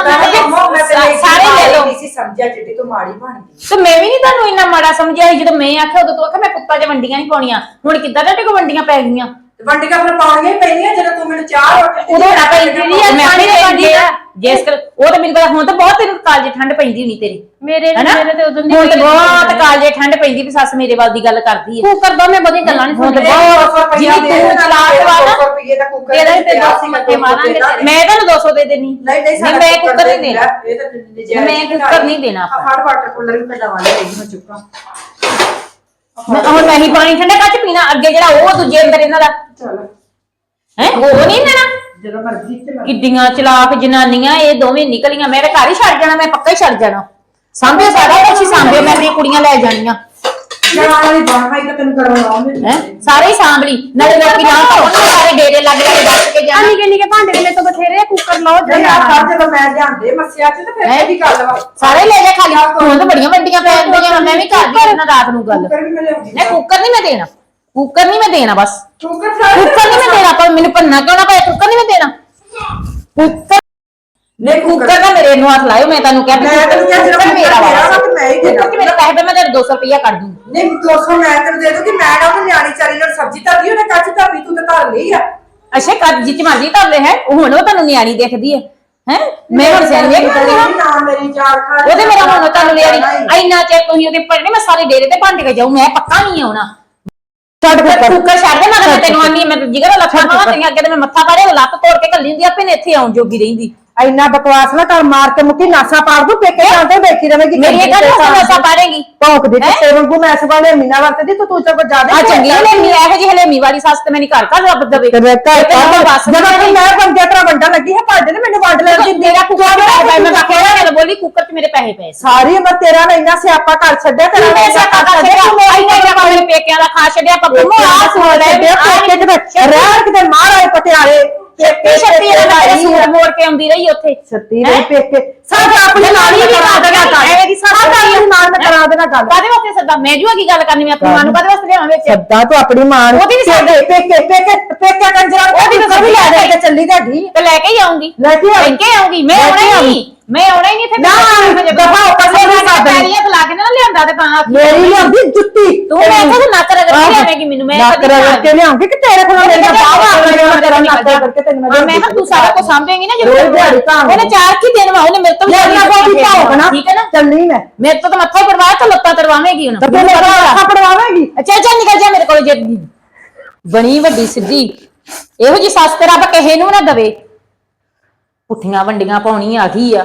ਸਾਰੇ ਲੈ ਲਓ। ਸੀ ਸਮਝਿਆ ਜਿੱਡੀ ਤੂੰ ਮਾੜੀ ਬਣ ਗਈ। ਤੇ ਮੈਂ ਵੀ ਨਹੀਂ ਤੁਹਾਨੂੰ ਇੰਨਾ ਮਾੜਾ ਸਮਝਿਆ ਸੀ ਜਦੋਂ ਮੈਂ ਆਖਿਆ ਉਦੋਂ ਤੂੰ ਆਖਿਆ ਮੈਂ ਪੁੱਤਾਂ 'ਚ ਵੰਡੀਆਂ ਨਹੀਂ ਪਾਉਣੀਆਂ। ਹੁਣ ਕਿੱਦਾਂ ਤੁਹਾਡੇ ਕੋਲ ਵੰਡੀਆਂ ਪੈ ਗਈਆਂ? ਵੰਡੀਆਂ ਫਿਰ ਪਾਉਣੀਆਂ ਹੀ ਪੈਣੀਆਂ ਜਦੋਂ ਤੂੰ ਮੈਨੂੰ ਚਾਹ ਰੋਟੀ ਉਦੋਂ ਨਾ ਪੈਂਦੀ ਨਹੀਂ ਨਹੀਂ ਮੈਂ ਆਪੇ ਪੈਂਦੀ ਆ। ਜਿਸ ਕਰ ਉਹ ਤਾਂ ਮੈਨੂੰ ਪਤਾ ਹੁਣ ਤਾਂ ਬਹੁਤ ਤੈਨੂੰ ਕਾਲਜੇ ਠੰਡ ਪੈਂਦੀ ਹੋਣੀ ਤੇਰੀ। ਮੇਰੇ ਹੈਨਾ? ਮੇਰੇ ਤੇ ਉਦੋਂ ਦੀ ਹੁਣ ਤਾਂ ਪਈ ਬਹੁਤ ਕਾਲਜੇ ਠੰਡ ਪੈਂਦੀ ਵੀ ਸੱਸ ਮੇਰੇ ਵੱਲ ਦੀ ਗੱਲ ਕਰਦੀ ਹੈ ਤੂੰ ਕਰਦਾ ਮੈਂ ਬੜੀ ਗੱਲਾਂ ਨਹੀਂ ਹੁਣ ਤਾਂ ਸੁਣਦੀ। ਬਹੁਤ ਜਿੰਨੀ ਤੂੰ ਚਲਾਕ ਵਾ ਨਾ ਰੁਪਏ ਦਾ ਕੁੱਕਰ ਤੇਰਾ ਵੀ ਤੇ ਦਸ ਮੱਥੇ ਮਾਰਾਂਗੇ ਤੇਰੇ। ਮੈਂ ਤੁਹਾਨੂੰ 200 ਦੇ ਦੇਣੀ। ਨਹੀਂ ਨਹੀਂ ਸਾਡਾ ਮੈਂ ਕੁੱਕਰ ਨਹੀਂ ਦੇਣਾ। ਇਹ ਤਾਂ ਨਜਾਇਜ਼ ਮੈਂ ਕੁੱਕਰ ਨਹੀਂ ਦੇਣਾ ਆਪਾਂ। ਫੜ ਵਾਟਰ ਕੂਲਰ ਵੀ ਕਢਾਵਾਂਗੇ ਇਹ ਮੈਂ ਚੁੱਕਾਂ ਮੈਂ- ਹੁਣ ਮੈਂ ਹੀ ਪਾਣੀ ਠੰਡਾ ਕੱਚ ਪੀਣਾ ਅੱਗੇ ਜਿਹੜਾ ਉਹ ਦੂਜੇ ਅੰਦਰ ਇਹਨਾਂ ਦਾ। ਚਲ। ਹੈ? ਉਹ ਨਹੀਂ ਦੇਣਾ ਜਦੋਂ ਮਰਜ਼ੀ ਤੇ ਮੈਂ ਕਿੱਡੀਆਂ ਚਲਾਕ ਜਨਾਨੀਆਂ ਇਹ ਦੋਵੇਂ ਨਿਕਲੀਆਂ। ਮੇਰੇ ਘਰ ਹੀ ਛੱਡ ਜਾਣਾ ਮੈਂ ਪੱਕਾ ਹੀ ਛੱਡ ਜਾਣਾ। ਸਾਂਭੇ ਸਾਰਾ ਹੀ ਸਾਂਭੇ ਮੈਂ ਆਪਣੀਆਂ ਕੁੜੀਆਂ ਲੈ ਜਾਣੀਆਂ। ਜਾਣ ਵਾਲੀ ਬਾਹਾਂ ਤਾਂ ਤੈਨੂੰ ਕਰਵਾਉਣਾ ਆਉਂਦੇ ਹੈ? ਸਾਰੇ ਹੀ ਸਾਂਭ ਲਈ ਨਾਲੇ ਲੋਕੀ ਨਾ ਤਾਂ ਉਹਨਾਂ ਦੇ ਸਾਰੇ ਡੇਰੇ ਲੱਗ ਲੱਗ ਦੱਸ ਕੇ ਜਾਣ। ਨਿੱਕੇ ਨਿੱਕੇ ਭਾਂਡੇ ਦੇ ਮੇਰੇ ਤੋਂ ਬਥੇਰੇ ਆ, ਕੁੱਕਰ ਲਾਓ ਨਹੀਂ ਆ ਕਰ ਜਦੋਂ ਮੈਂ ਲਿਆਂਦੇ ਮੱਸਿਆ ਚ ਤੇ ਫਿਰ ਹੈਂ? ਇਹ ਵੀ ਗੱਲ ਵਾ? ਸਾਰੇ ਲੈ ਜਾ ਖਾਲੀ। ਹੁਣ ਤਾਂ ਬੜੀਆਂ ਵੱਡੀਆਂ ਪੈ ਜਾਂਦੀਆਂ ਮੈਂ ਵੀ ਕਰਦੀ ਹਾਂ ਨਾ ਰਾਤ ਨੂੰ ਗੱਲ। ਕੁੱਕਰ ਵੀ ਮੈਂ ਲਿਆਉਂਦੀ ਨਹੀਂ ਕੁੱਕਰ ਨਹੀਂ ਮੈਂ ਦੇਣਾ। ਕੁੱਕਰ ਨਹੀਂ ਮੈਂ ਦੇਣਾ ਬਸ। ਕੁੱਕਰ ਕੁੱਕਰ ਨਹੀਂ ਮੈਂ ਦੇਣਾ ਪਰ ਮੈਨੂੰ ਪੰਨਾ ਕਿਉਂ ਨਾ ਪਏ ਕੁੱਕਰ ਨਹੀਂ ਮੈਂ ਦੇਣਾ। ਕੁੱਕਰ ਨਹੀਂ ਕੁੱਕਰ ਨਾ ਮੇਰੇ ਨੂੰ ਹੱਥ ਲਾਇਓ ਮੈਂ ਤੁਹਾਨੂੰ ਕਿਹਾ ਵੀ ਮੈਂ ਤੈਨੂੰ ਕਿਹਾ ਜਿਹੜਾ ਕੁੱਕਰ ਮੇਰਾ ਮੇਰਾ ਵਾ ਵਾ ਤੇ ਮੈਂ ਹੀ ਦੇਣਾ। ਕੁੱਕਰ ਮੇਰੇ ਪੈਸੇ ਪਏ ਮੈਂ ਤੇਰੇ 200 ਰੁਪਇਆ ਕੱਢ ਦੂੰ। ਨਹੀਂ 200 ਮੈਂ ਤੈਨੂੰ ਦੇ ਦੂੰਗੀ ਮੈਂ ਨਾ ਉਹਨੂੰ ਨਿਆਣੀ ਚਾਰੀ ਨਾਲ ਸਬਜ਼ੀ ਧਰਦੀ ਉਹਨੇ ਕੱਚ ਧਰਦੀ ਤੂੰ ਤਾਂ ਧਰ ਲਈ ਆ। ਅੱਛਾ ਕੱਜ ਜਿੱਚ ਮਰਜ਼ੀ ਕਰ ਲੈ ਹੈ? ਹੁਣ ਉਹ ਤੁਹਾਨੂੰ ਨਿਆਣੀ ਦੇਖਦੀ ਹੈ? ਹੈ ਮੈਂ ਹੁਣ ਸਿਆਣੀ ਵੇਖ ਲੈਂਦੀ ਹਾਂ ਨਾ ਮੇਰੀ ਜਾਨ ਖਾ ਉਹਦੇ ਮੇਰਾ ਹੁਣ ਤੁਹਾਨੂੰ ਨਿਆਣੀ ਇੰਨਾ ਚਿਰ ਤੁਸੀਂ ਉਹਦੇ ਪੜਨੇ ਮੈਂ ਸਾਰੇ ਡੇਰੇ ਤੇ ਭੰਡ ਕੇ ਮੈਂ ਪੱਕਾ ਨਹੀਂ ਆਉਣਾ ਛੱਡ ਕੁੱਕਰ ਕੁੱਕਰ ਛੱਡ ਦੇ ਮਗਰ ਮੈਂ ਤੈਨੂੰ ਆਨੀ ਮੈਂ ਜਿਗਰ ਲੱਖਾਂ ਮਾਵਾਂ ਤੇਰੀਆਂ ਅੱਗੇ ਤੇ ਮੈਂ ਮੱਥਾ ਪਾੜੇ ਲੱਤ ਤੋੜ ਕੇ ਕੱਲੀ ਹੁੰਦੀ ਆਪੇ ਨੇ ਇੱਥੇ ਆਉਣ ਜੋਗੀ ਰਹਿੰਦੀ। ਇੰਨਾ ਬਕਵਾਸ ਨਾ ਕਰ ਮਾਰ ਕੇ ਮੁੱਕੀ ਨਾਸਾ ਪਾੜ ਦੂੰ ਪੇਕੇ ਜਾਂਦੇ ਬੈਠੀ ਰਵੇਂਗੀ ਮੇਰੀ ਇਹ ਗੱਲ ਸਮਝਾ ਪਾੜੇਗੀ। ਭੌਂਕ ਦੇ ਤੇ ਵਾਂਗੂ ਮੈਂ ਸਵਾਲੇ ਮੀਨਾ ਵਰਤਦੀ ਤੂੰ ਤੂੰ ਤਾਂ ਜ਼ਿਆਦਾ ਆ ਚੰਗੀ ਹਲੇਮੀ ਇਹੋ ਜਿਹੀ ਹਲੇਮੀ ਵਾਲੀ ਸੱਸ ਤੇ ਮੈਂ ਨਹੀਂ ਘਰ ਘਰ ਰੱਬ ਦਵੇ। ਤੇ ਘਰ ਤੈਨੂੰ ਬਸ ਜਦੋਂ ਤੂੰ ਮੈਂ ਬੰਦਿਆ ਤੇਰਾ ਵੰਡਾ ਲੱਗੀ ਹੈ ਭਾਂਡੇ ਨੇ ਮੈਨੂੰ ਵੰਡ ਲੈਣ ਦੀ ਮੇਰਾ ਕੁੱਕਰ ਦੇ ਪੈਸੇ ਪਏ ਮੈਂ ਬਾਕੀ ਗੱਲ ਬੋਲੀ ਕੁੱਕਰ 'ਚ ਮੇਰੇ ਪੈਸੇ ਪਏ ਸੀ। ਸਾਰੀ ਉਮਰ ਤੇਰਾ ਨਾ ਇੰਨਾ ਸਿਆਪਾ ਕਰ ਛੱਡਿਆ ਤੇਰਾ ਤੂੰ ਮੇਰੇ ਸਾਥ ਕਰ ਛੱਡਿਆ? ਇੰਨੇ ਜਗ੍ਹਾ ਮੇਰੇ ਪੇਕਿਆਂ ਦਾ ਖਾ ਛੱਡਿਆ ਪੱਪੂ ਨੂੰ ਆ ਸੋੜ ਲੈ ਪੇਕੇ ਚ ਰਹਿਣ ਕਿਤੇ ਮਾਰ ਆਏ ਪਟਿਆਲੇ। ਛੱਤੀ ਛੱਤੀ ਦਾ ਸੂਟ ਮੋੜ ਕੇ ਆਉਂਦੀ ਰਹੀ ਉੱਥੇ। ਸੱਤੀ ਦੇ ਪੇਕੇ। ਸਾਡਾ ਆਪਣੀ ਨਾਲ ਹੀ ਕਰਾ ਦੇਣਾ ਗੱਲ ਐਵੇਂ ਦੀ ਸਾਡਾ ਸਾਡਾ ਆਪਣੀ ਮਾਂ ਨਾਲ ਕਰਾ ਦੇਣਾ ਗੱਲ। ਕਾਦੇ ਵਾਸਤੇ ਸੱਦਾ? ਮੈਂ ਜੂਆ ਕੀ ਗੱਲ ਕਰਨੀ ਮੈਂ ਆਪਣੀ ਮਾਂ ਨੂੰ ਕਾਦੇ ਵਾਸਤੇ ਲਿਆਵਾਂ ਵਿੱਚ? ਸੱਦਾ ਤੂੰ ਆਪਣੀ ਮਾਂ ਨੂੰ। ਉਹਦੀ ਵੀ ਪੇਕੇ ਪੇਕੇ ਪੇਕੇ ਪੇਕੇ ਕੰਜਰਾ ਉਹਦੀ ਵੀ ਲੈ ਕੇ ਚੱਲੀ ਤੁਹਾਡੀ। ਤੇ ਲੈ ਕੇ ਹੀ ਆਉਂਗੀ। ਲੈ ਕੇ ਆਉਂਗੀ ਮੈਂ ਆਉਣਾ ਹੀ ਮੈਂ ਆਉਣਾ ਹੀ ਨਹੀਂ ਇੱਥੇ ਨਾ, ਦਫ਼ਾ ਹੋ, ਪਰਲੇ ਨੂੰ ਸੱਦ ਲਈ। ਪੈਰੀਆਂ ਖਲਾ ਕੇ ਨਾ ਲਿਆਂਦਾ ਤੇ ਤਾਂ ਮੇਰੀ ਲਿਆਂਦੀ ਜੁੱਤੀ। ਤੂੰ ਮੈਂ ਕਿਹਾ ਤੂੰ ਨੱਕ ਰਗੜ ਕੇ ਲਿਆਵੇਂਗੀ ਮੈਨੂੰ ਮੈਂ ਨੱਕ ਕਦੀ ਰਗੜ ਕੇ ਲਿਆਉਂਗੀ ਕਿ ਤੇਰੇ ਕੋਲ ਮੇਰੀ ਬਾਵਾ ਆ ਗਈ ਮੈਂ ਤੇਰਾ ਨੱਕ ਰਗੜ ਕੇ ਤੈਨੂੰ ਹਾਂ, ਮੈਂ ਕਿਹਾ ਤੂੰ ਸਾਰਾ ਕੁਝ ਸਾਂਭੇਂਗੀ ਨਾ ਜਦੋਂ ਰੋਜ਼ ਦਿਹਾੜੀ ਤਾਂ ਉਹਨੇ ਚਾਰ ਕੀ ਦਿਨ ਵਾ ਉਹਨੇ ਮੇਰੇ ਤੋਂ ਵੀ ਲੈਣਾ ਕੋਈ ਭੌਂਕਣਾ ਠੀਕ ਹੈ ਨਾ? ਚੱਲਣੀ ਮੈਂ। ਮੇਰੇ ਤੋਂ ਤਾਂ ਮੱਥਾ ਹੀ ਪੜਵਾਇਆ ਤਾਂ ਲੱਤਾਂ ਤੜਵਾਵੇਂਗੀ ਹੁਣ। ਤੇ ਮੇਰਾ ਅੱਖਾਂ ਪੜਵਾਵੇਂਗੀ ਅੱਛਾ ਅੱਛਾ ਨਿਕਲ ਜਾ ਮੇਰੇ ਕੋਲ ਜੇ। ਬਣੀ ਵੱਡੀ ਸਿੱਧੀ। ਇਹੋ ਜੀ ਸੱਸ ਤੇ ਰੱਬ ਕਿਸੇ ਨੂੰ ਨਾ ਦਵੇ। ਪੁੱਠੀਆਂ ਵੰਡੀਆਂ ਪਾਉਣੀ ਆ ਗਈ ਆ।